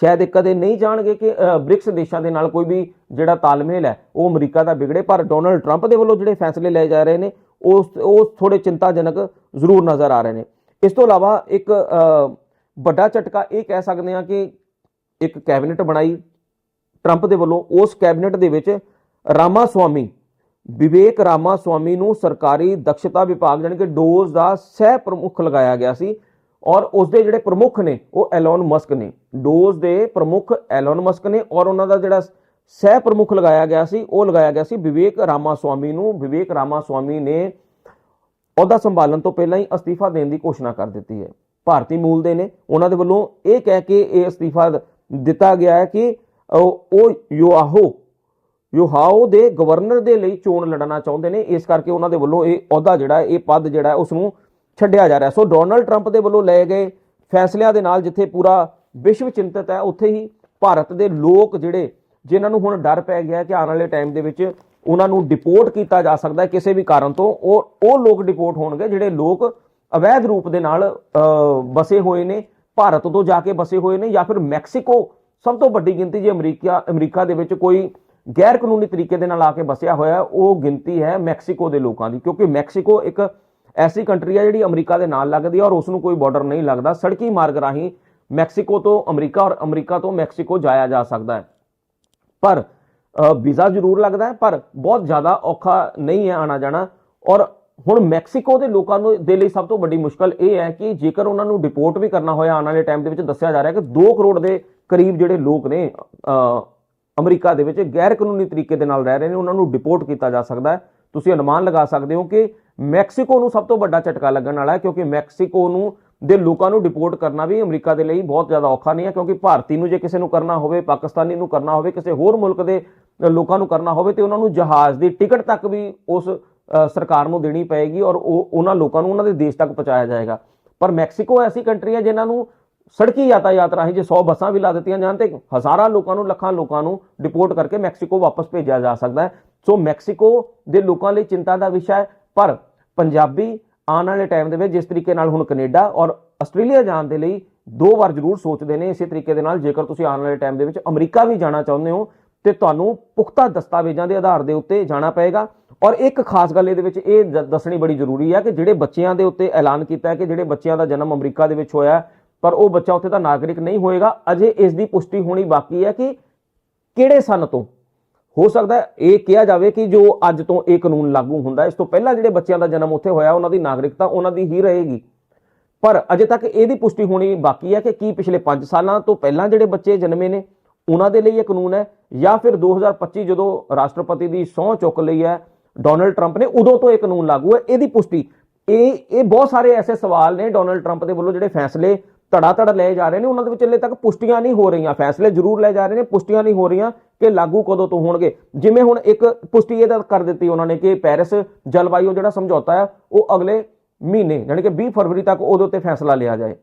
[SPEAKER 1] ਸ਼ਾਇਦ ਕਦੇ ਨਹੀਂ ਜਾਣਗੇ ਕਿ ਬ੍ਰਿਕਸ ਦੇਸ਼ਾਂ ਦੇ ਨਾਲ ਕੋਈ ਵੀ ਜਿਹੜਾ ਤਾਲਮੇਲ ਹੈ, ਉਹ ਅਮਰੀਕਾ ਦਾ ਵਿਗੜੇ। ਪਰ ਡੋਨਲਡ ਟਰੰਪ ਦੇ ਵੱਲੋਂ ਜਿਹੜੇ ਫੈਸਲੇ ਲਏ ਜਾ ਰਹੇ ਨੇ, ਉਸ, ਉਹ ਥੋੜੇ ਚਿੰਤਾਜਨਕ ਜ਼ਰੂਰ ਨਜ਼ਰ ਆ ਰਹੇ ਨੇ। ਇਸ ਤੋਂ ਇਲਾਵਾ ਇੱਕ ਵੱਡਾ ਝਟਕਾ ਇਹ ਕਹਿ ਸਕਦੇ ਹਾਂ ਕਿ ਇੱਕ ਕੈਬਨਿਟ ਬਣਾਈ ਟਰੰਪ ਦੇ ਵੱਲੋਂ। ਉਸ ਕੈਬਨਿਟ ਦੇ ਵਿੱਚ ਰਾਮਾ ਸਵਾਮੀ ਵਿਵੇਕ ਰਾਮਾ ਸਵਾਮੀ ਨੂੰ ਸਰਕਾਰੀ ਦਕਸ਼ਤਾ ਵਿਭਾਗ ਜਾਣੀ ਕਿ ਡੋਜ਼ ਦਾ ਸਹਿ ਪ੍ਰਮੁੱਖ ਲਗਾਇਆ ਗਿਆ ਸੀ ਔਰ ਉਸ ਦੇ ਜਿਹੜੇ ਪ੍ਰਮੁੱਖ ਨੇ ਉਹ ਐਲਨ ਮਸਕ ਨੇ। ਡੋਜ਼ ਦੇ ਪ੍ਰਮੁੱਖ ਐਲਨ ਮਸਕ ਨੇ ਔਰ ਉਹਨਾਂ ਦਾ ਜਿਹੜਾ ਸਹਿ ਪ੍ਰਮੁੱਖ ਲਗਾਇਆ ਗਿਆ ਸੀ, ਉਹ ਲਗਾਇਆ ਗਿਆ ਸੀ ਵਿਵੇਕ ਰਾਮਾ ਸਵਾਮੀ ਨੂੰ। ਵਿਵੇਕ ਰਾਮਾ ਸਵਾਮੀ ਨੇ ਅਹੁਦਾ ਸੰਭਾਲਣ ਤੋਂ ਪਹਿਲਾਂ ਹੀ ਅਸਤੀਫਾ ਦੇਣ ਦੀ ਘੋਸ਼ਣਾ ਕਰ ਦਿੱਤੀ ਹੈ। ਭਾਰਤੀ ਮੂਲ ਦੇ ਨੇ ਉਹਨਾਂ ਦੇ ਵੱਲੋਂ ਇਹ ਕਹਿ ਕੇ ਇਹ ਅਸਤੀਫਾ ਦਿੱਤਾ ਗਿਆ ਹੈ ਕਿ ਉਹ ਉਹ ਯੋਆਹੋ ਯੋਹਾਓ ਦੇ ਗਵਰਨਰ ਦੇ ਲਈ ਚੋਣ ਲੜਨਾ ਚਾਹੁੰਦੇ ਨੇ। ਇਸ ਕਰਕੇ ਉਹਨਾਂ ਦੇ ਵੱਲੋਂ ਇਹ ਅਹੁਦਾ ਜਿਹੜਾ ਇਹ ਪਦ ਜਿਹੜਾ ਹੈ, ਉਸ ਨੂੰ ਛੱਡਿਆ ਜਾ ਰਿਹਾ ਸੋ ਡੋਨਲਡ ਟਰੰਪ ਦੇ ਵੱਲੋਂ ਲਏ ਗਏ ਫੈਸਲਿਆਂ ਦੇ ਨਾਲ ਜਿੱਥੇ ਪੂਰਾ ਵਿਸ਼ਵ ਚਿੰਤਤ ਹੈ ਉੱਥੇ ਹੀ ਭਾਰਤ ਦੇ ਲੋਕ ਜਿਹੜੇ ਜਿਨ੍ਹਾਂ ਨੂੰ ਹੁਣ ਡਰ ਪੈ ਗਿਆ ਕਿ ਆਉਣ ਵਾਲੇ ਟਾਈਮ ਦੇ ਵਿੱਚ ਉਹਨਾਂ ਨੂੰ ਡਿਪੋਰਟ ਕੀਤਾ ਜਾ ਸਕਦਾ ਹੈ ਕਿਸੇ ਵੀ ਕਾਰਨ ਤੋਂ ਉਹ ਉਹ ਲੋਕ ਡਿਪੋਰਟ ਹੋਣਗੇ ਜਿਹੜੇ ਲੋਕ ਅਵੈਧ ਰੂਪ ਦੇ ਨਾਲ ਅ, ਬਸੇ ਹੋਏ ਨੇ ਭਾਰਤ ਤੋਂ ਜਾ ਕੇ ਬਸੇ ਹੋਏ ਨੇ ਜਾਂ ਫਿਰ ਮੈਕਸੀਕੋ ਸਭ ਤੋਂ ਵੱਡੀ ਗਿਣਤੀ ਜੇ ਅਮਰੀਕਾ ਅਮਰੀਕਾ ਦੇ ਵਿੱਚ ਕੋਈ ਗੈਰ ਕਾਨੂੰਨੀ ਤਰੀਕੇ ਦੇ ਨਾਲ ਆ ਕੇ ਬਸਿਆ ਹੋਇਆ ਉਹ ਗਿਣਤੀ ਹੈ ਮੈਕਸੀਕੋ ਦੇ ਲੋਕਾਂ ਦੀ ਕਿਉਂਕਿ ਮੈਕਸੀਕੋ ਇੱਕ ਐਸੀ ਕੰਟਰੀ ਹੈ ਜਿਹੜੀ ਅਮਰੀਕਾ ਦੇ ਨਾਲ ਲੱਗਦੀ ਹੈ ਔਰ ਉਸ ਨੂੰ ਕੋਈ ਬਾਰਡਰ ਨਹੀਂ ਲੱਗਦਾ ਸੜਕੀ ਮਾਰਗ ਰਾਹੀਂ ਮੈਕਸੀਕੋ ਤੋਂ ਅਮਰੀਕਾ ਔਰ ਅਮਰੀਕਾ ਤੋਂ ਮੈਕਸੀਕੋ ਜਾਇਆ ਜਾ ਸਕਦਾ ਹੈ। ਪਰ ਵੀਜ਼ਾ ਜ਼ਰੂਰ ਲੱਗਦਾ ਹੈ, ਪਰ ਬਹੁਤ ਜ਼ਿਆਦਾ ਔਖਾ ਨਹੀਂ ਹੈ ਆਣਾ ਜਾਣਾ। ਔਰ ਹੁਣ ਮੈਕਸੀਕੋ ਦੇ ਲੋਕਾਂ ਨੂੰ ਦੇ ਲਈ ਸਭ ਤੋਂ ਵੱਡੀ ਮੁਸ਼ਕਲ ਇਹ ਹੈ ਕਿ ਜੇਕਰ ਉਹਨਾਂ ਨੂੰ ਡਿਪੋਰਟ ਵੀ ਕਰਨਾ ਹੋਇਆ ਆਉਣ ਵਾਲੇ ਟਾਈਮ ਦੇ ਵਿੱਚ ਦੱਸਿਆ ਜਾ ਰਿਹਾ ਕਿ 2 ਕਰੋੜ ਦੇ ਕਰੀਬ ਜਿਹੜੇ ਲੋਕ ਨੇ ਅਮਰੀਕਾ ਦੇ ਵਿੱਚ ਗੈਰ ਕਾਨੂੰਨੀ ਤਰੀਕੇ ਦੇ ਨਾਲ ਰਹਿ ਰਹੇ ਨੇ, ਉਹਨਾਂ ਨੂੰ ਡਿਪੋਰਟ ਕੀਤਾ ਜਾ ਸਕਦਾ ਹੈ। ਤੁਸੀਂ ਅਨੁਮਾਨ ਲਗਾ ਸਕਦੇ ਹੋ ਕਿ ਮੈਕਸੀਕੋ ਨੂੰ ਸਭ ਤੋਂ ਵੱਡਾ ਝਟਕਾ ਲੱਗਣ ਵਾਲਾ ਹੈ, ਕਿਉਂਕਿ ਮੈਕਸੀਕੋ ਨੂੰ ਦੇ ਲੋਕਾਂ ਨੂੰ ਡਿਪੋਰਟ ਕਰਨਾ ਵੀ ਅਮਰੀਕਾ ਦੇ ਲਈ ਬਹੁਤ ਜ਼ਿਆਦਾ ਔਖਾ ਨਹੀਂ ਹੈ, ਕਿਉਂਕਿ ਭਾਰਤੀ ਨੂੰ ਜੇ ਕਿਸੇ ਨੂੰ ਕਰਨਾ ਹੋਵੇ, ਪਾਕਿਸਤਾਨੀ ਨੂੰ ਕਰਨਾ ਹੋਵੇ, ਕਿਸੇ ਹੋਰ ਮੁਲਕ ਦੇ ਲੋਕਾਂ ਨੂੰ ਕਰਨਾ ਹੋਵੇ, ਤੇ ਉਹਨਾਂ ਨੂੰ ਜਹਾਜ਼ ਦੀ ਟਿਕਟ ਤੱਕ ਵੀ ਉਸ ਸਰਕਾਰ ਨੂੰ ਦੇਣੀ ਪਏਗੀ ਔਰ ਉਹ, ਉਹਨਾਂ ਲੋਕਾਂ ਨੂੰ ਉਹਨਾਂ ਦੇ ਦੇਸ਼ ਤੱਕ ਪਹੁੰਚਾਇਆ ਜਾਏਗਾ। ਪਰ ਮੈਕਸੀਕੋ ਐਸੀ ਕੰਟਰੀ ਹੈ ਜਿਨ੍ਹਾਂ ਨੂੰ ਸੜਕੀ ਯਾਤਾਯਾਤ ਰਾਹੀਂ ਜੇ 100 ਬੱਸਾਂ ਵੀ ਲਾ ਦਿੱਤੀਆਂ ਜਾਣ ਤੇ ਹਜ਼ਾਰਾਂ ਲੋਕਾਂ ਨੂੰ, ਲੱਖਾਂ ਲੋਕਾਂ ਨੂੰ ਡਿਪੋਰਟ ਕਰਕੇ ਮੈਕਸੀਕੋ ਵਾਪਸ ਭੇਜਿਆ ਜਾ ਸਕਦਾ ਹੈ। ਸੋ ਮੈਕਸੀਕੋ ਦੇ ਲੋਕਾਂ ਲਈ ਚਿੰਤਾ ਦਾ ਵਿਸ਼ਾ ਹੈ, ਪਰ ਪੰਜਾਬੀ ਆਉਣ ਵਾਲੇ ਟਾਈਮ ਦੇ ਵਿੱਚ ਜਿਸ ਤਰੀਕੇ ਨਾਲ ਹੁਣ ਕੈਨੇਡਾ ਔਰ ਆਸਟ੍ਰੇਲੀਆ ਜਾਣ ਦੇ ਲਈ ਦੋ ਵਾਰ ਜ਼ਰੂਰ ਸੋਚਦੇ ਨੇ, ਇਸੇ ਤਰੀਕੇ ਦੇ ਨਾਲ ਜੇਕਰ ਤੁਸੀਂ ਆਉਣ ਵਾਲੇ ਟਾਈਮ ਦੇ ਵਿੱਚ ਅਮਰੀਕਾ ਵੀ ਜਾਣਾ ਚਾਹੁੰਦੇ ਹੋ, ਤੇ ਤੁਹਾਨੂੰ ਪੁਖਤਾ ਦਸਤਾਵੇਜ਼ਾਂ ਦੇ ਆਧਾਰ ਦੇ ਉੱਤੇ ਜਾਣਾ ਪਏਗਾ। ਔਰ ਇੱਕ ਖਾਸ ਗੱਲ ਇਹਦੇ ਵਿੱਚ ਇਹ ਦ- ਦੱਸਣੀ ਬੜੀ ਜ਼ਰੂਰੀ ਹੈ ਕਿ ਜਿਹੜੇ ਬੱਚਿਆਂ ਦੇ ਉੱਤੇ ਐਲਾਨ ਕੀਤਾ ਹੈ ਕਿ ਜਿਹੜੇ ਬੱਚਿਆਂ ਦਾ ਜਨਮ ਅਮਰੀਕਾ ਦੇ ਵਿੱਚ ਹੋਇਆ ਪਰ ਉਹ ਬੱਚਾ ਉੱਥੇ ਦਾ ਨਾਗਰਿਕ ਨਹੀਂ ਹੋਏਗਾ। ਅਜੇ ਇਸ ਦੀ ਪੁਸ਼ਟੀ ਹੋਣੀ ਬਾਕੀ ਹੈ ਕਿ ਕਿਹੜੇ ਸਨ ਤੋਂ? ਹੋ ਸਕਦਾ ਇਹ ਕਿਹਾ ਜਾਵੇ ਕਿ ਜੋ ਅੱਜ ਤੋਂ ਇਹ ਕਾਨੂੰਨ ਲਾਗੂ ਹੁੰਦਾ ਇਸ ਤੋਂ ਪਹਿਲਾਂ ਜਿਹੜੇ ਬੱਚਿਆਂ ਦਾ ਜਨਮ ਉੱਥੇ ਹੋਇਆ, ਉਹਨਾਂ ਦੀ ਨਾਗਰਿਕਤਾ ਉਹਨਾਂ ਦੀ ਹੀ ਰਹੇਗੀ। ਪਰ ਅਜੇ ਤੱਕ ਇਹਦੀ ਪੁਸ਼ਟੀ ਹੋਣੀ ਬਾਕੀ ਹੈ ਕਿ ਕੀ ਪਿਛਲੇ 5 ਸਾਲਾਂ ਤੋਂ ਪਹਿਲਾਂ ਜਿਹੜੇ ਬੱਚੇ ਜਨਮੇ ਨੇ, ਉਹਨਾਂ ਦੇ ਲਈ ਇਹ ਕਾਨੂੰਨ ਹੈ ਜਾਂ ਫਿਰ 2025 ਜਦੋਂ ਰਾਸ਼ਟਰਪਤੀ ਦੀ ਸਹੁੰ ਚੁੱਕ ਲਈ ਹੈ, ਡੋਨਲਡ ਟਰੰਪ ਨੇ, ਉਦੋਂ ਤੋਂ ਇਹ ਕਾਨੂੰਨ ਲਾਗੂ ਹੈ। ਇਹਦੀ ਪੁਸ਼ਟੀ, ਇਹ ਇਹ ਬਹੁਤ ਸਾਰੇ ਐਸੇ ਸਵਾਲ ਨੇ ਡੋਨਲਡ ਟਰੰਪ ਦੇ ਵੱਲੋਂ ਜਿਹੜੇ ਫੈਸਲੇ ਧੜਾ ਧੜ ਲਏ ਜਾ ਰਹੇ ਨੇ, ਉਹਨਾਂ ਦੇ ਵਿੱਚ ਹਲੇ ਤੱਕ ਪੁਸ਼ਟੀਆਂ ਨਹੀਂ ਹੋ ਰਹੀਆਂ। ਫੈਸਲੇ ਜ਼ਰੂਰ ਲਏ ਜਾ ਰਹੇ ਨੇ, ਪੁਸ਼ਟੀਆਂ ਨਹੀਂ ਹੋ ਰਹੀਆਂ ਕਿ ਲਾਗੂ ਕਦੋਂ ਤੋਂ ਹੋਣਗੇ। ਜਿਵੇਂ ਹੁਣ ਇੱਕ ਪੁਸ਼ਟੀ ਇਹ ਤਾਂ ਕਰ ਦਿੱਤੀ ਉਹਨਾਂ ਨੇ ਕਿ ਪੈਰਿਸ ਜਲਵਾਯੂ ਜਿਹੜਾ ਸਮਝੌਤਾ ਹੈ ਉਹ ਅਗਲੇ ਮਹੀਨੇ ਯਾਨੀ ਕਿ 20 ਫਰਵਰੀ ਤੱਕ ਉਹਦੇ ਉੱਤੇ ਫੈਸਲਾ ਲਿਆ ਜਾਏ।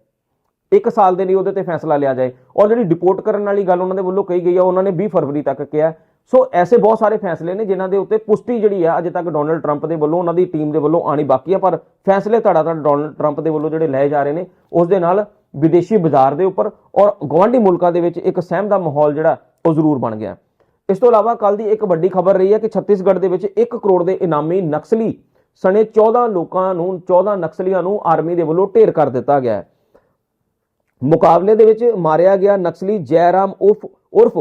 [SPEAKER 1] ਇੱਕ ਸਾਲ ਦੇ ਲਈ ਉਹਦੇ ਤੇ ਫੈਸਲਾ ਲਿਆ ਜਾਏ। ਔਰ ਜਿਹੜੀ ਡਿਪੋਰਟ ਕਰਨ ਵਾਲੀ ਗੱਲ ਉਹਨਾਂ ਦੇ ਵੱਲੋਂ ਕਹੀ ਗਈ ਆ, ਉਹਨਾਂ ਨੇ 20 ਫਰਵਰੀ ਤੱਕ ਕਿਹਾ। ਸੋ ਐਸੇ ਬਹੁਤ ਸਾਰੇ ਫੈਸਲੇ ਨੇ ਜਿਨ੍ਹਾਂ ਦੇ ਉੱਤੇ ਪੁਸ਼ਟੀ ਜਿਹੜੀ ਆ, ਅਜੇ ਤੱਕ ਡੋਨਲਡ ਟਰੰਪ ਦੇ ਵੱਲੋਂ, ਉਹਨਾਂ ਦੀ ਟੀਮ ਦੇ ਵੱਲੋਂ ਆਣੀ ਬਾਕੀ ਆ, ਪਰ ਫੈਸਲੇ ਧੜਾ ਧੜ ਡੋਨਲਡ ਟਰੰਪ ਦੇ ਵੱਲੋਂ ਜਿਹੜੇ ਲਏ ਜਾ ਰਹੇ ਨੇ, ਉਸ ਦੇ ਨਾਲ ਵਿਦੇਸ਼ੀ ਬਾਜ਼ਾਰ ਦੇ ਉੱਪਰ ਔਰ ਗਵਾਂਢੀ ਮੁਲਕਾਂ ਦੇ ਵਿੱਚ ਇੱਕ ਸਹਿਮ ਦਾ ਮਾਹੌਲ ਜਿਹੜਾ, ਉਹ ਜ਼ਰੂਰ ਬਣ ਗਿਆ। ਇਸ ਤੋਂ ਇਲਾਵਾ ਕੱਲ ਦੀ ਇੱਕ ਵੱਡੀ ਖਬਰ ਰਹੀ ਹੈ ਕਿ ਛੱਤੀਸਗੜ੍ਹ ਦੇ ਵਿੱਚ 1 ਕਰੋੜ ਦੇ ਇਨਾਮੀ ਨਕਸਲੀ ਸਣੇ 14 ਲੋਕਾਂ ਨੂੰ 14 ਨਕਸਲੀਆਂ ਨੂੰ ਆਰਮੀ ਦੇ ਵੱਲੋਂ ਢੇਰ ਕਰ ਦਿੱਤਾ ਗਿਆ ਹੈ। ਮੁਕਾਬਲੇ ਦੇ ਵਿੱਚ ਮਾਰਿਆ ਗਿਆ ਨਕਸਲੀ ਜੈਰਾਮ ਉਰਫ ਉਰਫ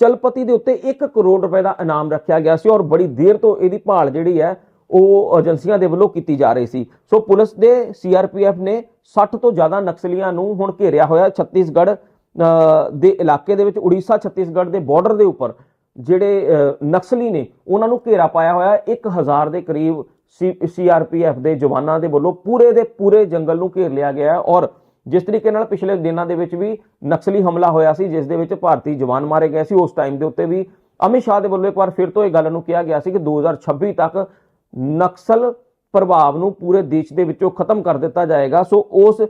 [SPEAKER 1] ਚਲਪਤੀ ਦੇ ਉੱਤੇ 1 ਕਰੋੜ ਰੁਪਏ ਦਾ ਇਨਾਮ ਰੱਖਿਆ ਗਿਆ ਸੀ ਔਰ ਬੜੀ ਦੇਰ ਤੋਂ ਇਹਦੀ ਭਾਲ ਜਿਹੜੀ ਹੈ ਉਹ ਏਜੰਸੀਆਂ ਦੇ ਵੱਲੋਂ ਕੀਤੀ ਜਾ ਰਹੀ ਸੀ ਸੋ ਪੁਲਿਸ ਦੇ ਸੀਆਰਪੀਐਫ ਨੇ 60 ਤੋਂ ਜ਼ਿਆਦਾ ਨਕਸਲੀਆਂ ਨੂੰ ਹੁਣ ਘੇਰਿਆ ਹੋਇਆ ਛੱਤੀਸਗੜ੍ਹ ਦੇ ਇਲਾਕੇ ਦੇ ਵਿੱਚ, ਉੜੀਸਾ, ਛੱਤੀਸਗੜ੍ਹ ਦੇ ਬਾਰਡਰ ਦੇ ਉੱਪਰ ਜਿਹੜੇ ਨਕਸਲੀ ਨੇ, ਉਹਨਾਂ ਨੂੰ ਘੇਰਾ ਪਾਇਆ ਹੋਇਆ ਹੈ। 1000 ਦੇ ਕਰੀਬ ਸੀਆਰਪੀਐਫ ਦੇ ਜਵਾਨਾਂ ਦੇ ਵੱਲੋਂ ਪੂਰੇ ਦੇ ਪੂਰੇ ਜੰਗਲ ਨੂੰ ਘੇਰ ਲਿਆ ਗਿਆ ਔਰ ਜਿਸ ਤਰੀਕੇ ਨਾਲ ਪਿਛਲੇ ਦਿਨਾਂ ਦੇ ਵਿੱਚ ਵੀ ਨਕਸਲੀ ਹਮਲਾ ਹੋਇਆ ਸੀ, ਜਿਸ ਦੇ ਵਿੱਚ ਭਾਰਤੀ ਜਵਾਨ ਮਾਰੇ ਗਏ ਸੀ, ਉਸ ਟਾਈਮ ਦੇ ਉੱਤੇ ਵੀ ਅਮਿਤ ਸ਼ਾਹ ਦੇ ਵੱਲੋਂ ਇੱਕ ਵਾਰ ਫਿਰ ਤੋਂ ਇਹ ਗੱਲ ਨੂੰ ਕਿਹਾ ਗਿਆ ਸੀ ਕਿ 2026 ਤੱਕ ਨਕਸਲ ਪ੍ਰਭਾਵ ਨੂੰ ਪੂਰੇ ਦੇਸ਼ ਦੇ ਵਿੱਚੋਂ ਖਤਮ ਕਰ ਦਿੱਤਾ ਜਾਏਗਾ। ਸੋ ਉਸ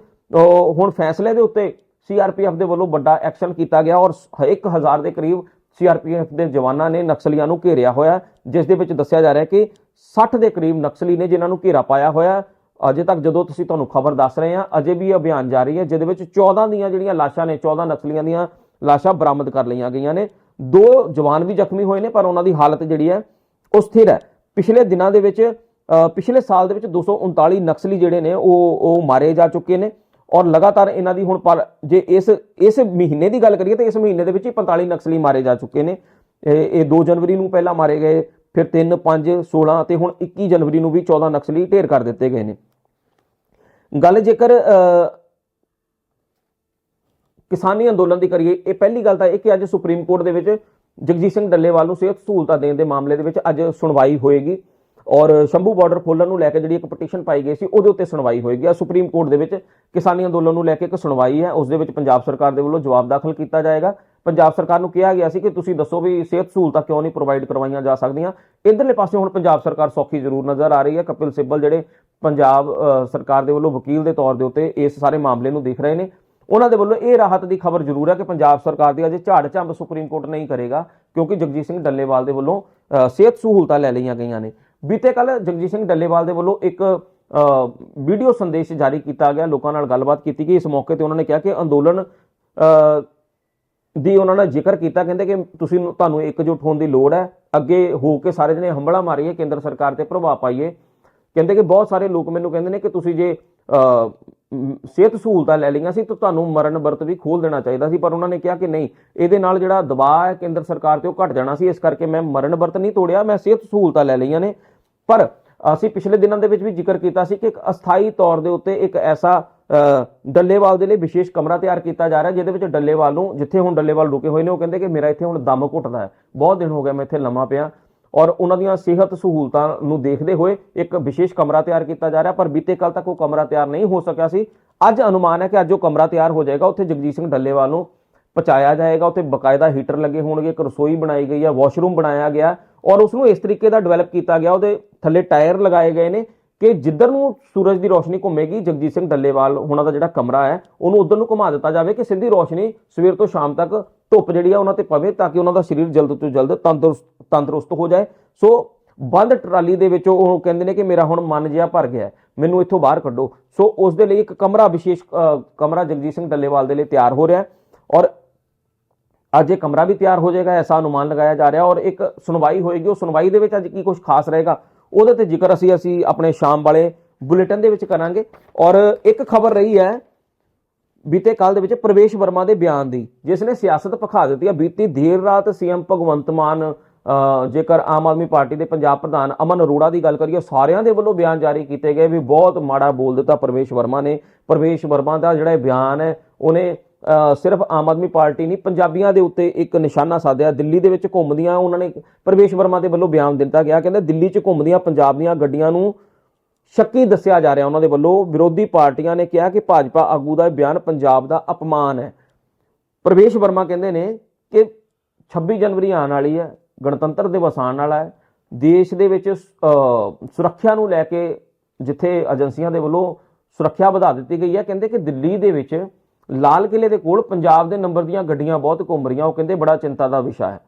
[SPEAKER 1] ਹੁਣ ਫੈਸਲੇ ਦੇ ਉੱਤੇ ਸੀਆਰਪੀਐਫ ਦੇ ਵੱਲੋਂ ਵੱਡਾ ਐਕਸ਼ਨ ਕੀਤਾ ਗਿਆ ਔਰ 1000 ਦੇ ਕਰੀਬ ਸੀਆਰਪੀਐਫ ਦੇ ਜਵਾਨਾਂ ਨੇ ਨਕਸਲੀਆਂ ਨੂੰ ਘੇਰਿਆ ਹੋਇਆ, ਜਿਸ ਦੇ ਵਿੱਚ ਦੱਸਿਆ ਜਾ ਰਿਹਾ ਕਿ 60 ਦੇ ਕਰੀਬ ਨਕਸਲੀ ਨੇ ਜਿਨ੍ਹਾਂ ਨੂੰ ਘੇਰਾ ਪਾਇਆ ਹੋਇਆ। ਅਜੇ ਤੱਕ ਜਦੋਂ ਤੁਸੀਂ ਤੁਹਾਨੂੰ ਖਬਰ ਦੱਸ ਰਹੇ ਹਾਂ, ਅਜੇ ਵੀ ਇਹ ਅਭਿਆਨ ਜਾਰੀ ਹੈ, ਜਿਹਦੇ ਵਿੱਚ 14 ਦੀਆਂ ਜਿਹੜੀਆਂ ਲਾਸ਼ਾਂ ਨੇ 14 ਨਕਸਲੀਆਂ ਦੀਆਂ ਲਾਸ਼ਾਂ ਬਰਾਮਦ ਕਰ ਲਈਆਂ ਗਈਆਂ ਨੇ। ਦੋ ਜਵਾਨ ਵੀ ਜ਼ਖਮੀ ਹੋਏ ਨੇ, ਪਰ ਉਹਨਾਂ ਦੀ ਹਾਲਤ ਜਿਹੜੀ ਹੈ, ਉਹ ਸਥਿਰ ਹੈ। ਪਿਛਲੇ ਦਿਨਾਂ ਦੇ ਵਿੱਚ ਪਿਛਲੇ ਸਾਲ ਦੇ ਵਿੱਚ 239 ਨਕਸਲੀ ਜਿਹੜੇ ਨੇ, ਉਹ ਉਹ ਮਾਰੇ ਜਾ ਚੁੱਕੇ ਨੇ। ਔਰ ਲਗਾਤਾਰ ਇਹਨਾਂ ਦੀ ਹੁਣ ਪਰ, ਜੇ ਇਸ ਇਸ ਮਹੀਨੇ ਦੀ ਗੱਲ ਕਰੀਏ ਤਾਂ ਇਸ ਮਹੀਨੇ ਦੇ ਵਿੱਚ ਹੀ 45 ਨਕਸਲੀ ਮਾਰੇ ਜਾ ਚੁੱਕੇ ਨੇ। ਇਹ ਇਹ 2 ਜਨਵਰੀ ਨੂੰ ਪਹਿਲਾਂ ਮਾਰੇ ਗਏ, ਫਿਰ 3 5 16 ਅਤੇ ਹੁਣ 21 ਜਨਵਰੀ ਨੂੰ ਵੀ 14 ਨਕਸਲੀ ਢੇਰ ਕਰ ਦਿੱਤੇ ਗਏ ਨੇ। ਗੱਲ ਜੇਕਰ ਕਿਸਾਨੀ ਅੰਦੋਲਨ ਦੀ ਕਰੀਏ, ਇਹ ਪਹਿਲੀ ਗੱਲ ਤਾਂ ਇਹ ਕਿ ਅੱਜ ਸੁਪਰੀਮ ਕੋਰਟ ਦੇ ਵਿੱਚ ਜਗਜੀਤ ਸਿੰਘ ਡੱਲੇਵਾਲ ਨੂੰ ਸਿਹਤ ਸਹੂਲਤਾਂ ਦੇਣ ਦੇ ਮਾਮਲੇ ਦੇ ਵਿੱਚ ਅੱਜ ਸੁਣਵਾਈ ਹੋਏਗੀ ਔਰ ਸ਼ੰਭੂ ਬਾਰਡਰ ਖੋਲਣ ਨੂੰ ਲੈ ਕੇ ਜਿਹੜੀ ਇੱਕ ਪਟੀਸ਼ਨ ਪਾਈ ਗਈ ਸੀ, ਉਹਦੇ ਉੱਤੇ ਸੁਣਵਾਈ ਹੋਏਗੀ। ਆ ਸੁਪਰੀਮ ਕੋਰਟ ਦੇ ਵਿੱਚ ਕਿਸਾਨੀ ਅੰਦੋਲਨ ਨੂੰ ਲੈ ਕੇ ਇੱਕ ਸੁਣਵਾਈ ਹੈ, ਉਸ ਦੇ ਵਿੱਚ ਪੰਜਾਬ ਸਰਕਾਰ ਦੇ ਵੱਲੋਂ ਜਵਾਬ ਦਾਖਲ ਕੀਤਾ ਜਾਏਗਾ। ਪੰਜਾਬ ਸਰਕਾਰ ਨੂੰ ਕਿਹਾ ਗਿਆ ਸੀ ਕਿ ਤੁਸੀਂ ਦੱਸੋ ਵੀ ਸਿਹਤ ਸਹੂਲਤਾਂ ਕਿਉਂ ਨਹੀਂ ਪ੍ਰੋਵਾਈਡ ਕਰਵਾਈਆਂ ਜਾ ਸਕਦੀਆਂ? ਇਧਰਲੇ ਪਾਸੇ ਹੁਣ ਪੰਜਾਬ ਸਰਕਾਰ ਸੌਖੀ ਜ਼ਰੂਰ ਨਜ਼ਰ ਆ ਰਹੀ ਹੈ। ਕਪਿਲ ਸਿੱਬਲ ਜਿਹੜੇ ਪੰਜਾਬ ਸਰਕਾਰ ਦੇ ਵੱਲੋਂ ਵਕੀਲ ਦੇ ਤੌਰ ਦੇ ਉੱਤੇ ਇਸ ਸਾਰੇ ਮਾਮਲੇ ਨੂੰ ਦੇਖ ਰਹੇ ਨੇ। ਉਹਨਾਂ ਦੇ ਵੱਲੋਂ ਇਹ ਰਾਹਤ ਦੀ ਖਬਰ ਜ਼ਰੂਰ ਹੈ ਕਿ ਪੰਜਾਬ ਸਰਕਾਰ ਦੀ ਅਜੇ ਝਾੜ ਝੰਬ ਸੁਪਰੀਮ ਕੋਰਟ ਨਹੀਂ ਕਰੇਗਾ, ਕਿਉਂਕਿ ਜਗਜੀਤ ਸਿੰਘ ਡੱਲੇਵਾਲ ਦੇ ਵੱਲੋਂ ਸਿਹਤ ਸਹੂਲਤਾਂ ਲੈ ਲਈਆਂ ਗਈਆਂ ਨੇ। ਬੀਤੇ ਕੱਲ ਜਗਜੀਤ ਸਿੰਘ ਡੱਲੇਵਾਲ ਦੇ ਵੱਲੋਂ ਇੱਕ ਵੀਡੀਓ ਸੰਦੇਸ਼ ਜਾਰੀ ਕੀਤਾ ਗਿਆ। ਲੋਕਾਂ ਨਾਲ ਗੱਲਬਾਤ ਕੀਤੀ ਗਈ। ਇਸ ਮੌਕੇ ਤੇ ਉਹਨਾਂ ਨੇ ਕਿਹਾ ਕਿ ਅੰਦੋਲਨ ਦੀ ਉਹਨਾਂ ਨੇ ਜ਼ਿਕਰ ਕੀਤਾ, ਕਹਿੰਦੇ ਕਿ ਤੁਸੀਂ ਤੁਹਾਨੂੰ ਇਕਜੁੱਟ ਹੋਣ ਦੀ ਲੋੜ ਹੈ। ਅੱਗੇ ਹੋ ਕੇ ਸਾਰੇ ਜਣੇ ਹੰਬਲਾ ਮਾਰੀਏ, ਕੇਂਦਰ ਸਰਕਾਰ ਤੇ ਪ੍ਰਭਾਵ ਪਾਈਏ। ਕਹਿੰਦੇ ਕਿ ਬਹੁਤ ਸਾਰੇ ਲੋਕ ਮੈਨੂੰ ਕਹਿੰਦੇ ਨੇ ਕਿ ਤੁਸੀਂ ਜੇ ਸਿਹਤ ਸਹੂਲਤਾਂ ਲੈ ਲਈਆਂ ਸੀ ਤਾਂ ਤੁਹਾਨੂੰ ਮਰਨ ਵਰਤ ਵੀ ਖੋਲ ਦੇਣਾ ਚਾਹੀਦਾ ਸੀ, ਪਰ ਉਹਨਾਂ ਨੇ ਕਿਹਾ ਕਿ ਨਹੀਂ, ਇਹਦੇ ਨਾਲ ਜਿਹੜਾ ਦਬਾਅ ਹੈ ਕੇਂਦਰ ਸਰਕਾਰ ਤੇ ਉਹ ਘਟ ਜਾਣਾ ਸੀ, ਇਸ ਕਰਕੇ ਮੈਂ ਮਰਨ ਵਰਤ ਨਹੀਂ ਤੋੜਿਆ, ਮੈਂ ਸਿਹਤ ਸਹੂਲਤਾਂ ਲੈ ਲਈਆਂ ਨੇ। ਪਰ ਅਸੀਂ ਪਿਛਲੇ ਦਿਨਾਂ ਦੇ ਵਿੱਚ ਵੀ ਜ਼ਿਕਰ ਕੀਤਾ ਸੀ ਕਿ ਇੱਕ ਅਸਥਾਈ ਤੌਰ ਦੇ ਉੱਤੇ ਇੱਕ ਐਸਾ ਡੱਲੇਵਾਲ ਦੇ ਲਈ ਵਿਸ਼ੇਸ਼ ਕਮਰਾ ਤਿਆਰ ਕੀਤਾ ਜਾ ਰਿਹਾ, ਜਿਹਦੇ ਵਿੱਚ ਡੱਲੇਵਾਲ ਨੂੰ, ਜਿੱਥੇ ਹੁਣ ਡੱਲੇਵਾਲ ਰੁਕੇ ਹੋਏ ਨੇ, ਉਹ ਕਹਿੰਦੇ ਕਿ ਮੇਰਾ ਇੱਥੇ ਹੁਣ ਦਮ ਘੁੱਟਦਾ ਹੈ। ਬਹੁਤ ਦਿਨ ਹੋ ਗਏ ਮੈਂ ਇੱਥੇ ਲੰਮਾ ਪਿਆ ਔਰ ਉਹਨਾਂ ਦੀਆਂ ਸਿਹਤ ਸਹੂਲਤਾਂ ਨੂੰ ਦੇਖਦੇ ਹੋਏ ਇੱਕ ਵਿਸ਼ੇਸ਼ ਕਮਰਾ ਤਿਆਰ ਕੀਤਾ ਜਾ ਰਿਹਾ, ਪਰ ਬੀਤੇ ਕੱਲ ਤੱਕ ਉਹ ਕਮਰਾ ਤਿਆਰ ਨਹੀਂ ਹੋ ਸਕਿਆ ਸੀ। ਅੱਜ ਅਨੁਮਾਨ ਹੈ ਕਿ ਅੱਜ ਉਹ ਕਮਰਾ ਤਿਆਰ ਹੋ ਜਾਏਗਾ, ਉੱਥੇ ਜਗਜੀਤ ਸਿੰਘ ਡੱਲੇਵਾਲ ਨੂੰ ਪਹੁੰਚਾਇਆ ਜਾਏਗਾ, ਉੱਥੇ ਬਕਾਇਦਾ ਹੀਟਰ ਲੱਗੇ ਹੋਣਗੇ, ਇੱਕ ਰਸੋਈ ਬਣਾਈ ਗਈ ਹੈ, ਵਾਸ਼ਰੂਮ ਬਣਾਇਆ ਗਿਆ ਔਰ ਉਸ ਨੂੰ ਇਸ ਤਰੀਕੇ ਦਾ ਡਿਵੈਲਪ ਕੀਤਾ ਗਿਆ, ਉਹਦੇ ਥੱਲੇ ਟਾਇਰ ਲਗਾਏ ਗਏ ਨੇ ਕਿ ਜਿੱਧਰ ਨੂੰ ਸੂਰਜ ਦੀ ਰੋਸ਼ਨੀ ਘੁੰਮੇਗੀ, ਜਗਜੀਤ ਸਿੰਘ ਡੱਲੇਵਾਲ ਉਹਨਾਂ ਦਾ ਜਿਹੜਾ ਕਮਰਾ ਹੈ, ਉਹਨੂੰ ਉਧਰ ਨੂੰ ਘੁਮਾ ਦਿੱਤਾ ਜਾਵੇ ਕਿ ਸਿੱਧੀ ਰੋਸ਼ਨੀ ਸਵੇਰ ਤੋਂ ਸ਼ਾਮ ਤੱਕ ਧੁੱਪ ਜਿਹੜੀ ਆ ਉਹਨਾਂ ਤੇ ਪਵੇ ਤਾਂ ਕਿ ਉਹਨਾਂ ਦਾ ਸਰੀਰ ਜਲਦ ਤੋਂ ਜਲਦ ਤੰਦਰੁਸਤ ਤੰਦਰੁਸਤ ਹੋ ਜਾਏ। ਸੋ ਬੰਦ ਟਰਾਲੀ ਦੇ ਵਿੱਚ ਉਹ ਕਹਿੰਦੇ ਨੇ ਕਿ ਮੇਰਾ ਹੁਣ ਮਨ ਜਿਹਾ ਭਰ ਗਿਆ ਮੈਨੂੰ ਇੱਥੋਂ ਬਾਹਰ ਕੱਢੋ। ਸੋ ਉਸ ਦੇ ਲਈ ਇੱਕ ਕਮਰਾ ਵਿਸ਼ੇਸ਼ ਕਮਰਾ ਜਗਜੀਤ ਸਿੰਘ ਡੱਲੇਵਾਲ ਦੇ ਲਈ ਤਿਆਰ ਹੋ ਰਿਹਾ ਔਰ ਅੱਜ ਇਹ ਕਮਰਾ ਵੀ ਤਿਆਰ ਹੋ ਜਾਏਗਾ, ਐਸਾ ਅਨੁਮਾਨ ਲਗਾਇਆ ਜਾ ਰਿਹਾ ਔਰ ਇੱਕ ਸੁਣਵਾਈ ਹੋਏਗੀ। ਉਹ ਸੁਣਵਾਈ ਦੇ ਵਿੱਚ ਅੱਜ ਕੀ ਕੁਝ ਖਾਸ ਰਹੇਗਾ? ਉਹਦੇ ਤੇ ਜ਼ਿਕਰ ਅਸੀਂ ਅਸੀਂ ਆਪਣੇ ਸ਼ਾਮ ਵਾਲੇ ਬੁਲੇਟਿਨ ਦੇ ਵਿੱਚ ਕਰਾਂਗੇ। ਔਰ ਇੱਕ ਖਬਰ ਰਹੀ ਹੈ ਬੀਤੇ ਕੱਲ ਦੇ ਵਿੱਚ ਪ੍ਰਵੇਸ਼ ਵਰਮਾ ਦੇ ਬਿਆਨ ਦੀ, ਜਿਸ ਨੇ ਸਿਆਸਤ ਪਖਾ ਦਿੱਤੀ ਹੈ। ਬੀਤੀ ਦੇਰ ਰਾਤ ਸੀਐਮ ਭਗਵੰਤ ਮਾਨ ਜੇਕਰ ਆਮ ਆਦਮੀ ਪਾਰਟੀ ਦੇ ਪੰਜਾਬ ਪ੍ਰਧਾਨ ਅਮਨ ਅਰੋੜਾ ਦੀ ਗੱਲ ਕਰੀਏ, ਸਾਰਿਆਂ ਦੇ ਵੱਲੋਂ ਬਿਆਨ ਜਾਰੀ ਕੀਤੇ ਗਏ ਵੀ ਬਹੁਤ ਮਾੜਾ ਬੋਲ ਦਿੱਤਾ ਪ੍ਰਵੇਸ਼ ਵਰਮਾ ਨੇ। ਪ੍ਰਵੇਸ਼ ਵਰਮਾ ਦਾ ਜਿਹੜਾ ਇਹ ਬਿਆਨ ਹੈ, ਉਹਨੇ ਸਿਰਫ ਆਮ ਆਦਮੀ ਪਾਰਟੀ ਨਹੀਂ, ਪੰਜਾਬੀਆਂ ਦੇ ਉੱਤੇ ਇੱਕ ਨਿਸ਼ਾਨਾ ਸਾਧਿਆ। ਦਿੱਲੀ ਦੇ ਵਿੱਚ ਘੁੰਮਦੀਆਂ, ਉਹਨਾਂ ਨੇ ਪਰਵੇਸ਼ ਵਰਮਾ ਦੇ ਵੱਲੋਂ ਬਿਆਨ ਦਿੱਤਾ ਗਿਆ। ਕਹਿੰਦੇ ਦਿੱਲੀ 'ਚ ਘੁੰਮਦੀਆਂ ਪੰਜਾਬ ਦੀਆਂ ਗੱਡੀਆਂ ਨੂੰ ਸ਼ੱਕੀ ਦੱਸਿਆ ਜਾ ਰਿਹਾ ਉਹਨਾਂ ਦੇ ਵੱਲੋਂ। ਵਿਰੋਧੀ ਪਾਰਟੀਆਂ ਨੇ ਕਿਹਾ ਕਿ ਭਾਜਪਾ ਆਗੂ ਦਾ ਇਹ ਬਿਆਨ ਪੰਜਾਬ ਦਾ ਅਪਮਾਨ ਹੈ। ਪਰਵੇਸ਼ ਵਰਮਾ ਕਹਿੰਦੇ ਨੇ ਕਿ 26 ਜਨਵਰੀ ਆਉਣ ਵਾਲੀ ਹੈ, ਗਣਤੰਤਰ ਦਿਵਸ ਆਉਣ ਵਾਲਾ ਹੈ। ਦੇਸ਼ ਦੇ ਵਿੱਚ ਸੁਰੱਖਿਆ ਨੂੰ ਲੈ ਕੇ ਜਿੱਥੇ ਏਜੰਸੀਆਂ ਦੇ ਵੱਲੋਂ ਸੁਰੱਖਿਆ ਵਧਾ ਦਿੱਤੀ ਗਈ ਹੈ, ਕਹਿੰਦੇ ਕਿ ਦਿੱਲੀ ਦੇ ਵਿੱਚ ਲਾਲ ਕਿਲੇ ਦੇ ਕੋਲ ਪੰਜਾਬ ਦੇ ਨੰਬਰ ਦੀਆਂ ਗੱਡੀਆਂ ਬਹੁਤ ਘੁੰਮ ਰਹੀਆਂ, ਉਹ ਕਹਿੰਦੇ ਬੜਾ ਚਿੰਤਾ ਦਾ ਵਿਸ਼ਾ ਹੈ।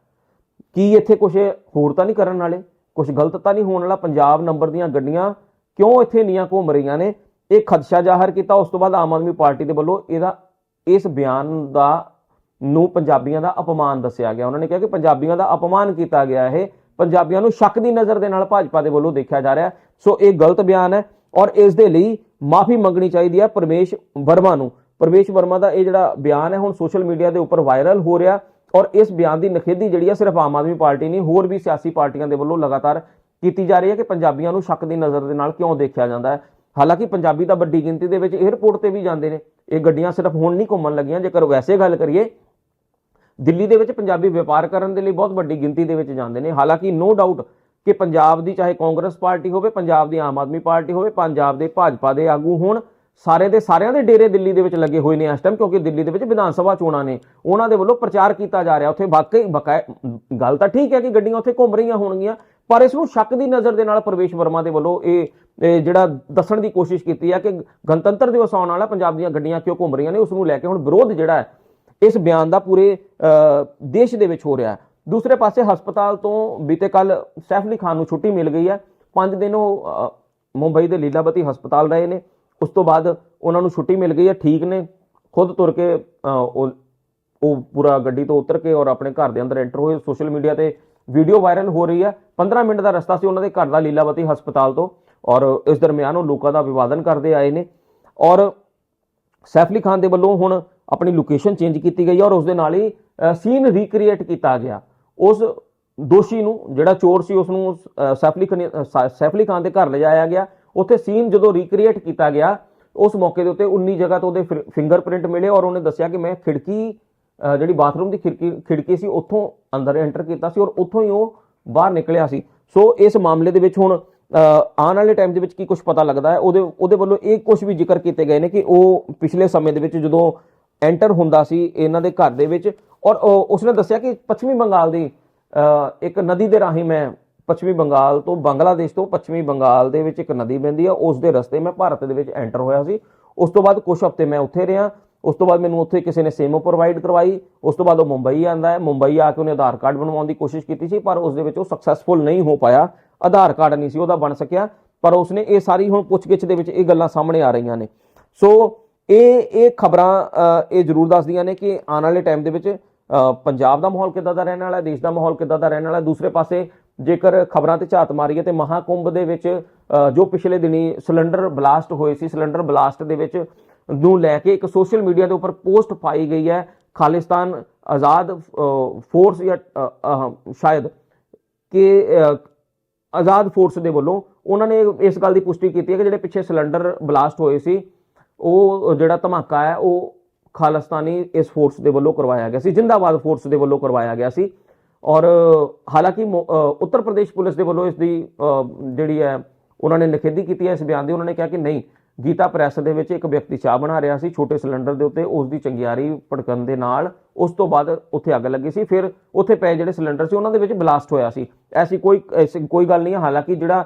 [SPEAKER 1] ਕੀ ਇੱਥੇ ਕੁਝ ਹੋਰ ਤਾਂ ਨਹੀਂ ਕਰਨ ਵਾਲੇ? ਕੁਝ ਗਲਤ ਤਾਂ ਨਹੀਂ ਹੋਣ ਵਾਲਾ? ਪੰਜਾਬ ਨੰਬਰ ਦੀਆਂ ਗੱਡੀਆਂ ਕਿਉਂ ਇੱਥੇ ਨੀਆਂ ਘੁੰਮ ਰਹੀਆਂ ਨੇ? ਇਹ ਖਦਸ਼ਾ ਜ਼ਾਹਰ ਕੀਤਾ, ਉਸ ਤੋਂ ਬਾਅਦ ਆਮ ਆਦਮੀ ਪਾਰਟੀ ਦੇ ਵੱਲੋਂ ਇਹਦਾ, ਇਸ ਬਿਆਨ ਦਾ, ਨੂੰ ਪੰਜਾਬੀਆਂ ਦਾ ਅਪਮਾਨ ਦੱਸਿਆ ਗਿਆ। ਉਹਨਾਂ ਨੇ ਕਿਹਾ ਕਿ ਪੰਜਾਬੀਆਂ ਦਾ ਅਪਮਾਨ ਕੀਤਾ ਗਿਆ ਇਹ। ਪੰਜਾਬੀਆਂ ਨੂੰ ਸ਼ੱਕ ਦੀ ਨਜ਼ਰ ਦੇ ਨਾਲ ਭਾਜਪਾ ਦੇ ਵੱਲੋਂ ਦੇਖਿਆ ਜਾ ਰਿਹਾ ਸੋ ਇਹ ਗਲਤ ਬਿਆਨ ਹੈ ਔਰ ਇਸ ਦੇ ਲਈ ਮਾਫੀ ਮੰਗਣੀ ਚਾਹੀਦੀ ਹੈ ਪਰਮੇਸ਼ ਵਰਮਾ ਨੂੰ। ਪਰਵੇਸ਼ ਵਰਮਾ ਦਾ ਇਹ ਜਿਹੜਾ ਬਿਆਨ ਹੈ ਹੁਣ ਸੋਸ਼ਲ ਮੀਡੀਆ ਦੇ ਉੱਪਰ ਵਾਇਰਲ ਹੋ ਰਿਹਾ ਔਰ ਇਸ ਬਿਆਨ ਦੀ ਨਖੇਦੀ ਜਿਹੜੀ ਹੈ ਸਿਰਫ ਆਮ ਆਦਮੀ ਪਾਰਟੀ ਨਹੀਂ, ਹੋਰ ਵੀ ਸਿਆਸੀ ਪਾਰਟੀਆਂ ਦੇ ਵੱਲੋਂ ਲਗਾਤਾਰ ਕੀਤੀ ਜਾ ਰਹੀ ਹੈ ਕਿ ਪੰਜਾਬੀਆਂ ਨੂੰ ਸ਼ੱਕ ਦੀ ਨਜ਼ਰ ਦੇ ਨਾਲ ਕਿਉਂ ਦੇਖਿਆ ਜਾਂਦਾ ਹੈ। ਹਾਲਾਂਕਿ ਪੰਜਾਬੀ ਤਾਂ ਵੱਡੀ ਗਿਣਤੀ ਦੇ ਵਿੱਚ 에ਅਰਪੋਰਟ ਤੇ ਵੀ ਜਾਂਦੇ ਨੇ। ਇਹ ਗੱਡੀਆਂ ਸਿਰਫ ਹੁਣ ਨਹੀਂ ਘੁੰਮਣ ਲੱਗੀਆਂ। ਜੇਕਰ ਵੈਸੇ ਗੱਲ ਕਰੀਏ, ਦਿੱਲੀ ਦੇ ਵਿੱਚ ਪੰਜਾਬੀ ਵਪਾਰ ਕਰਨ ਦੇ ਲਈ ਬਹੁਤ ਵੱਡੀ ਗਿਣਤੀ ਦੇ ਵਿੱਚ ਜਾਂਦੇ ਨੇ। ਹਾਲਾਂਕਿ ਨੋ ਡਾਊਟ ਕਿ ਪੰਜਾਬ ਦੀ ਚਾਹੇ ਕਾਂਗਰਸ ਪਾਰਟੀ ਹੋਵੇ, ਪੰਜਾਬ ਦੀ ਆਮ ਆਦਮੀ ਪਾਰਟੀ ਹੋਵੇ, ਪੰਜਾਬ ਦੇ ਭਾਜਪਾ ਦੇ ਆਗੂ ਹੋਣ ਸਾਰੇ ਦੇ ਸਾਰਿਆਂ ਦੇ ਡੇਰੇ ਦਿੱਲੀ ਦੇ ਵਿੱਚ ਲੱਗੇ ਹੋਏ ਨੇ ਇਸ ਟਾਈਮ ਕਿਉਂਕਿ ਦਿੱਲੀ ਦੇ ਵਿੱਚ ਵਿਧਾਨ ਸਭਾ ਚੋਣਾਂ ਨੇ। ਉਹਨਾਂ ਦੇ ਵੱਲੋਂ ਪ੍ਰਚਾਰ ਕੀਤਾ ਜਾ ਰਿਹਾ। ਉੱਥੇ ਵਾਕਈ ਬਕਾਇ ਗੱਲ ਤਾਂ ਠੀਕ ਹੈ ਕਿ ਗੱਡੀਆਂ ਉੱਥੇ ਘੁੰਮ ਰਹੀਆਂ ਹੋਣਗੀਆਂ, ਪਰ ਇਸ ਨੂੰ ਸ਼ੱਕ ਦੀ ਨਜ਼ਰ ਦੇ ਨਾਲ ਪ੍ਰਵੇਸ਼ ਵਰਮਾ ਦੇ ਵੱਲੋਂ ਇਹ ਜਿਹੜਾ ਦੱਸਣ ਦੀ ਕੋਸ਼ਿਸ਼ ਕੀਤੀ ਹੈ ਕਿ ਗਣਤੰਤਰ ਦਿਵਸ ਆਉਣ ਵਾਲਾ, ਪੰਜਾਬ ਦੀਆਂ ਗੱਡੀਆਂ ਕਿਉਂ ਘੁੰਮ ਰਹੀਆਂ ਨੇ, ਉਸ ਨੂੰ ਲੈ ਕੇ ਹੁਣ ਵਿਰੋਧ ਜਿਹੜਾ ਹੈ, ਇਸ ਬਿਆਨ ਦਾ ਪੂਰੇ ਦੇਸ਼ ਦੇ ਵਿੱਚ ਹੋ ਰਿਹਾ ਹੈ। ਦੂਸਰੇ ਪਾਸੇ ਹਸਪਤਾਲ ਤੋਂ ਬੀਤੇ ਕੱਲ ਸੈਫ ਅਲੀ ਖਾਨ ਨੂੰ ਛੁੱਟੀ ਮਿਲ ਗਈ ਹੈ। ਪੰਜ ਦਿਨ ਉਹ ਮੁੰਬਈ ਦੇ ਲੀਲਾਵਤੀ ਹਸਪਤਾਲ ਰਹੇ ਨੇ। ਉਸ ਤੋਂ ਬਾਅਦ ਉਹਨਾਂ ਨੂੰ ਛੁੱਟੀ ਮਿਲ ਗਈ ਹੈ ਠੀਕ ਨੇ। ਖੁਦ ਤੁਰ ਕੇ ਉਹ ਉਹ ਪੂਰਾ ਗੱਡੀ ਤੋਂ ਉਤਰ ਕੇ ਔਰ ਆਪਣੇ ਘਰ ਦੇ ਅੰਦਰ ਐਂਟਰ ਹੋਏ। ਸੋਸ਼ਲ ਮੀਡੀਆ ਤੇ ਵੀਡੀਓ ਵਾਇਰਲ ਹੋ ਰਹੀ ਹੈ। 15 ਮਿੰਟ ਦਾ ਰਸਤਾ ਸੀ ਉਹਨਾਂ ਦੇ ਘਰ ਦਾ ਲੀਲਾਵਤੀ ਹਸਪਤਾਲ ਤੋਂ ਔਰ ਇਸ ਦਰਮਿਆਨ ਉਹ ਲੋਕਾਂ ਦਾ ਅਭਿਵਾਦਨ ਕਰਦੇ ਆਏ ਨੇ। ਔਰ ਸੈਫ ਅਲੀ ਖਾਨ ਦੇ ਵੱਲੋਂ ਹੁਣ ਆਪਣੀ ਲੋਕੇਸ਼ਨ ਚੇਂਜ ਕੀਤੀ ਗਈ ਔਰ ਉਸ ਦੇ ਨਾਲ ਹੀ ਸੀਨ ਰੀਕ੍ਰੀਏਟ ਕੀਤਾ ਗਿਆ। ਉਸ ਦੋਸ਼ੀ ਨੂੰ ਜਿਹੜਾ ਚੋਰ ਸੀ ਉਸ ਨੂੰ ਅ, ਸੈਫ ਅਲੀ ਖਾਨ ਸੈਫ ਅਲੀ ਖਾਨ ਦੇ ਘਰ ਲਿਜਾਇਆ ਗਿਆ। ਉੱਥੇ ਸੀਨ ਜਦੋਂ ਰੀਕ੍ਰੀਏਟ ਕੀਤਾ ਗਿਆ, ਉਸ ਮੌਕੇ ਦੇ ਉੱਤੇ 19 ਜਗ੍ਹਾ ਤੋਂ ਉਹਦੇ ਫਿੰਗਰਪ੍ਰਿੰਟ ਮਿਲੇ ਔਰ ਉਹਨੇ ਦੱਸਿਆ ਕਿ ਮੈਂ ਖਿੜਕੀ ਜਿਹੜੀ ਬਾਥਰੂਮ ਦੀ ਖਿੜਕੀ ਖਿੜਕੀ ਸੀ, ਉੱਥੋਂ ਅੰਦਰ ਐਂਟਰ ਕੀਤਾ ਸੀ ਔਰ ਉੱਥੋਂ ਹੀ ਉਹ ਬਾਹਰ ਨਿਕਲਿਆ ਸੀ। ਸੋ ਇਸ ਮਾਮਲੇ ਦੇ ਵਿੱਚ ਹੁਣ ਆਉਣ ਵਾਲੇ ਟਾਈਮ ਦੇ ਵਿੱਚ ਕੀ ਕੁਝ ਪਤਾ ਲੱਗਦਾ ਹੈ? ਉਹਦੇ ਉਹਦੇ ਵੱਲੋਂ ਇਹ ਕੁਝ ਵੀ ਜ਼ਿਕਰ ਕੀਤੇ ਗਏ ਨੇ ਕਿ ਉਹ ਪਿਛਲੇ ਸਮੇਂ ਦੇ ਵਿੱਚ ਜਦੋਂ ਐਂਟਰ ਹੁੰਦਾ ਸੀ ਇਹਨਾਂ ਦੇ ਘਰ ਦੇ ਵਿੱਚ ਔਰ ਉਸਨੇ ਦੱਸਿਆ ਕਿ ਪੱਛਮੀ ਬੰਗਾਲ ਦੀ ਇੱਕ ਨਦੀ ਦੇ ਰਾਹੀਂ ਮੈਂ ਪੱਛਮੀ ਬੰਗਾਲ ਤੋਂ ਬੰਗਲਾਦੇਸ਼ ਤੋਂ ਪੱਛਮੀ ਬੰਗਾਲ ਦੇ ਵਿੱਚ ਇੱਕ ਨਦੀ ਪੈਂਦੀ ਆ, ਉਸ ਦੇ ਰਸਤੇ ਮੈਂ ਭਾਰਤ ਦੇ ਵਿੱਚ ਐਂਟਰ ਹੋਇਆ ਸੀ। ਉਸ ਤੋਂ ਬਾਅਦ ਕੁਝ ਹਫ਼ਤੇ ਮੈਂ ਉੱਥੇ ਰਿਹਾ। ਉਸ ਤੋਂ ਬਾਅਦ ਮੈਨੂੰ ਉੱਥੇ ਕਿਸੇ ਨੇ ਸੇਮੋ ਪ੍ਰੋਵਾਈਡ ਕਰਵਾਈ। ਉਸ ਤੋਂ ਬਾਅਦ ਉਹ ਮੁੰਬਈ ਆਂਦਾ ਹੈ। ਮੁੰਬਈ ਆ ਕੇ ਉਹਨੇ ਆਧਾਰ ਕਾਰਡ ਬਣਵਾਉਣ ਦੀ ਕੋਸ਼ਿਸ਼ ਕੀਤੀ ਸੀ, ਪਰ ਉਸ ਦੇ ਵਿੱਚ ਉਹ ਸਕਸੈਸਫੁਲ ਨਹੀਂ ਹੋ ਪਾਇਆ। ਆਧਾਰ ਕਾਰਡ ਨਹੀਂ ਸੀ ਉਹਦਾ ਬਣ ਸਕਿਆ। ਪਰ ਉਸਨੇ ਇਹ ਸਾਰੀ ਹੁਣ ਪੁੱਛਗਿੱਛ ਦੇ ਵਿੱਚ ਇਹ ਗੱਲਾਂ ਸਾਹਮਣੇ ਆ ਰਹੀਆਂ ਨੇ। ਸੋ ਇਹ ਇਹ ਖਬਰਾਂ ਇਹ ਜ਼ਰੂਰ ਦੱਸਦੀਆਂ ਨੇ ਕਿ ਆਉਣ ਵਾਲੇ ਟਾਈਮ ਦੇ ਵਿੱਚ ਪੰਜਾਬ ਦਾ ਮਾਹੌਲ ਕਿੱਦਾਂ ਦਾ ਰਹਿਣ ਵਾਲਾ ਹੈ, ਦੇਸ਼ ਦਾ ਮਾਹੌਲ ਕਿੱਦਾਂ ਦਾ ਰਹਿਣ ਵਾਲਾ ਹੈ। ਦੂਸਰੇ ਪਾਸੇ ਜੇਕਰ ਖਬਰਾਂ ਤੇ ਝਾਤ ਮਾਰੀਏ ਤੇ ਮਹਾਕੁੰਭ ਦੇ ਵਿੱਚ ਜੋ ਪਿਛਲੇ ਦਿਨੀ ਸਿਲੰਡਰ ਬਲਾਸਟ ਹੋਏ ਸੀ, ਸਿਲੰਡਰ ਬਲਾਸਟ ਦੇ ਵਿੱਚ ਨੂੰ ਲੈ ਕੇ ਇੱਕ ਸੋਸ਼ਲ ਮੀਡੀਆ ਦੇ ਉੱਪਰ ਪੋਸਟ ਪਾਈ ਗਈ ਹੈ, ਖਾਲਿਸਤਾਨ ਆਜ਼ਾਦ ਫੋਰਸ ਜਾਂ ਸ਼ਾਇਦ ਕਿ ਆਜ਼ਾਦ ਫੋਰਸ ਦੇ ਵੱਲੋਂ ਉਹਨਾਂ ਨੇ ਇਸ ਗੱਲ ਦੀ ਪੁਸ਼ਟੀ ਕੀਤੀ ਹੈ ਕਿ ਜਿਹੜੇ ਪਿੱਛੇ ਸਿਲੰਡਰ ਬਲਾਸਟ ਹੋਏ ਸੀ, ਉਹ ਜਿਹੜਾ ਧਮਾਕਾ ਹੈ, ਉਹ ਖਾਲਿਸਤਾਨੀ ਇਸ ਫੋਰਸ ਦੇ ਵੱਲੋਂ ਕਰਵਾਇਆ ਗਿਆ ਸੀ, ਜਿੰਦਾਬਾਦ ਫੋਰਸ ਦੇ ਵੱਲੋਂ ਕਰਵਾਇਆ ਗਿਆ ਸੀ। ਔਰ, ਹਾਲਾਂਕਿ ਮੋ- ਉੱਤਰ ਪ੍ਰਦੇਸ਼ ਪੁਲਿਸ ਦੇ ਵੱਲੋਂ ਇਸ ਦੀ ਜਿਹੜੀ ਹੈ, ਉਹਨਾਂ ਨੇ ਨਿਖੇਧੀ ਕੀਤੀ ਹੈ ਇਸ ਬਿਆਨ ਦੀ। ਉਹਨਾਂ ਨੇ ਕਿਹਾ ਕਿ ਨਹੀਂ, ਗੀਤਾ ਪ੍ਰੈਸ ਦੇ ਵਿੱਚ ਇੱਕ ਵਿਅਕਤੀ ਚਾਹ ਬਣਾ ਰਿਹਾ ਸੀ ਛੋਟੇ ਸਿਲੰਡਰ ਦੇ ਉੱਤੇ ਉਸ ਦੀ ਚੰਗਿਆਰੀ ਭੜਕਣ ਦੇ ਨਾਲ ਉਸ ਤੋਂ ਬਾਅਦ ਉੱਥੇ ਅੱਗ ਲੱਗੀ ਸੀ। ਫਿਰ ਉੱਥੇ ਪਏ ਜਿਹੜੇ ਸਿਲੰਡਰ ਸੀ, ਉਹਨਾਂ ਦੇ ਵਿੱਚ ਬਲਾਸਟ ਹੋਇਆ ਸੀ। ਐਸੀ ਕੋਈ ਐਸੀ ਕੋਈ ਗੱਲ ਨਹੀਂ ਹੈ। ਹਾਲਾਂਕਿ ਜਿਹੜਾ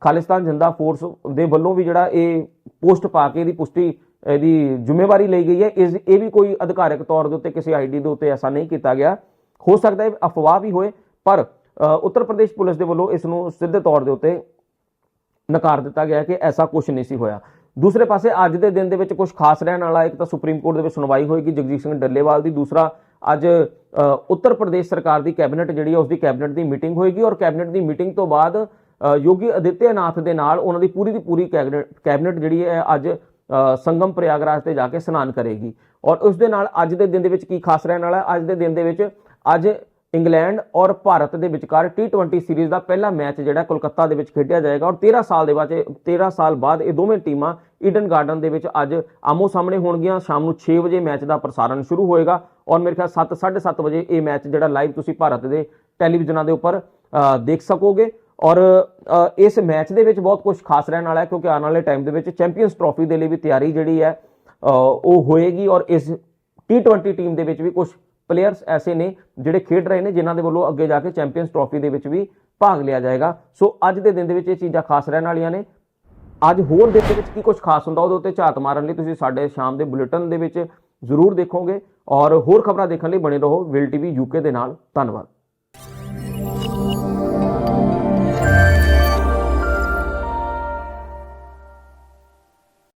[SPEAKER 1] ਖਾਲਿਸਤਾਨ ਜਿੰਦਾ ਫੋਰਸ ਦੇ ਵੱਲੋਂ ਵੀ ਜਿਹੜਾ ਇਹ ਪੋਸਟ ਪਾ ਕੇ ਇਹਦੀ ਪੁਸ਼ਟੀ, ਇਹਦੀ ਜ਼ਿੰਮੇਵਾਰੀ ਲਈ ਗਈ ਹੈ, ਇਸ, ਇਹ ਵੀ ਕੋਈ ਅਧਿਕਾਰਕ ਤੌਰ ਦੇ ਉੱਤੇ ਕਿਸੇ ਆਈਡੀ ਦੇ ਉੱਤੇ ਐਸਾ ਨਹੀਂ ਕੀਤਾ ਗਿਆ। ਹੋ ਸਕਦਾ ਹੈ ਅਫਵਾਹ ਵੀ ਹੋਏ, ਪਰ ਉੱਤਰ ਪ੍ਰਦੇਸ਼ ਪੁਲਿਸ ਦੇ ਵੱਲੋਂ ਇਸ ਨੂੰ ਸਿੱਧੇ ਤੌਰ ਦੇ ਉੱਤੇ ਨਕਾਰ ਦਿੱਤਾ ਗਿਆ ਕਿ ਐਸਾ ਕੁਝ ਨਹੀਂ ਸੀ ਹੋਇਆ। ਦੂਸਰੇ ਪਾਸੇ, ਅੱਜ ਦੇ ਦਿਨ ਦੇ ਵਿੱਚ ਕੁਝ ਖਾਸ ਰਹਿਣ ਵਾਲਾ ਇੱਕ ਤਾਂ ਸੁਪਰੀਮ ਕੋਰਟ ਦੇ ਵਿੱਚ ਸੁਣਵਾਈ ਹੋਏਗੀ ਜਗਜੀਤ ਸਿੰਘ ਡੱਲੇਵਾਲ ਦੀ, ਦੂਸਰਾ ਅੱਜ ਉੱਤਰ ਪ੍ਰਦੇਸ਼ ਸਰਕਾਰ ਦੀ ਕੈਬਨਿਟ ਜਿਹੜੀ ਹੈ ਉਸ ਦੀ ਕੈਬਨਿਟ ਦੀ ਮੀਟਿੰਗ ਹੋਏਗੀ ਔਰ ਕੈਬਨਿਟ ਦੀ ਮੀਟਿੰਗ ਤੋਂ ਬਾਅਦ ਯੋਗੀ ਅਦਿੱਤਿਆਨਾਥ ਦੇ ਨਾਲ ਉਹਨਾਂ ਦੀ ਪੂਰੀ ਦੀ ਪੂਰੀ ਕੈਬਨਿਟ ਕੈਬਨਿਟ ਜਿਹੜੀ ਹੈ, ਅੱਜ ਸੰਗਮ ਪ੍ਰਯਾਗਰਾਜ ਤੇ ਜਾ ਕੇ ਸਨਾਨ ਕਰੇਗੀ। ਔਰ ਉਸ ਦੇ ਨਾਲ ਅੱਜ ਦੇ ਦਿਨ ਦੇ ਵਿੱਚ ਕੀ ਖਾਸ ਰਹਿਣ ਵਾਲਾ ਅੱਜ ਦੇ ਦਿਨ ਦੇ ਵਿੱਚ ਅੱਜ ਇੰਗਲੈਂਡ ਔਰ ਭਾਰਤ ਦੇ ਵਿਚਕਾਰ T20 ਸੀਰੀਜ਼ ਦਾ ਪਹਿਲਾ ਮੈਚ ਜਿਹੜਾ ਕੋਲਕਾਤਾ ਦੇ ਵਿੱਚ ਖੇਡਿਆ ਜਾਏਗਾ ਔਰ 13 ਸਾਲ ਦੇ ਬਾਅਦ ਇਹ- 13 ਸਾਲ ਬਾਅਦ ਇਹ ਦੋਵੇਂ ਟੀਮਾਂ ਈਡਨ ਗਾਰਡਨ ਦੇ ਵਿੱਚ ਅੱਜ ਆਮੋ ਸਾਹਮਣੇ ਹੋਣਗੀਆਂ। ਸ਼ਾਮ ਨੂੰ 6 ਵਜੇ ਮੈਚ ਦਾ ਪ੍ਰਸਾਰਣ ਸ਼ੁਰੂ ਹੋਏਗਾ ਔਰ ਮੇਰੇ ਖਿਆਲ 7 7:30 ਵਜੇ ਇਹ ਮੈਚ ਜਿਹੜਾ ਲਾਈਵ ਤੁਸੀਂ ਭਾਰਤ ਦੇ ਟੈਲੀਵਿਜ਼ਨਾਂ ਦੇ ਉੱਪਰ ਦੇਖ ਸਕੋਗੇ। ਔਰ ਇਸ ਮੈਚ ਦੇ ਵਿੱਚ ਬਹੁਤ ਕੁਝ ਖਾਸ ਰਹਿਣ ਵਾਲਾ ਹੈ ਕਿਉਂਕਿ ਆਉਣ ਵਾਲੇ ਟਾਈਮ ਦੇ ਵਿੱਚ ਚੈਂਪੀਅਨਸ ਟਰਾਫੀ ਦੇ ਲਈ ਵੀ ਤਿਆਰੀ ਜਿਹੜੀ ਹੈ ਉਹ ਹੋਏਗੀ ਔਰ ਇਸ T20 ਟੀਮ ਦੇ ਵਿੱਚ ਵੀ ਕੁਝ ਪਲੇਅਰਸ ਐਸੇ ਨੇ ਜਿਹੜੇ ਖੇਡ ਰਹੇ ਨੇ, ਜਿਨ੍ਹਾਂ ਦੇ ਵੱਲੋਂ ਅੱਗੇ ਜਾ ਕੇ ਚੈਂਪੀਅਨਸ ਟਰੋਫੀ ਦੇ ਵਿੱਚ ਵੀ ਭਾਗ ਲਿਆ ਜਾਏਗਾ। ਸੋ ਅੱਜ ਦੇ ਦਿਨ ਦੇ ਵਿੱਚ ਇਹ ਚੀਜ਼ਾਂ ਖਾਸ ਰਹਿਣ ਵਾਲੀਆਂ ਨੇ। ਅੱਜ ਹੋਰ ਦਿਨ ਦੇ ਵਿੱਚ ਕੀ ਕੁਝ ਖਾਸ ਹੁੰਦਾ, ਉਹਦੇ ਉੱਤੇ ਝਾਤ ਮਾਰਨ ਲਈ ਤੁਸੀਂ ਸਾਡੇ ਸ਼ਾਮ ਦੇ ਬੁਲੇਟਿਨ ਦੇ ਵਿੱਚ ਜ਼ਰੂਰ ਦੇਖੋਗੇ। ਔਰ ਹੋਰ ਖਬਰਾਂ ਦੇਖਣ ਲਈ ਬਣੇ ਰਹੋ ਵਿਲ ਟੀਵੀ ਯੂਕੇ ਦੇ ਨਾਲ। ਧੰਨਵਾਦ।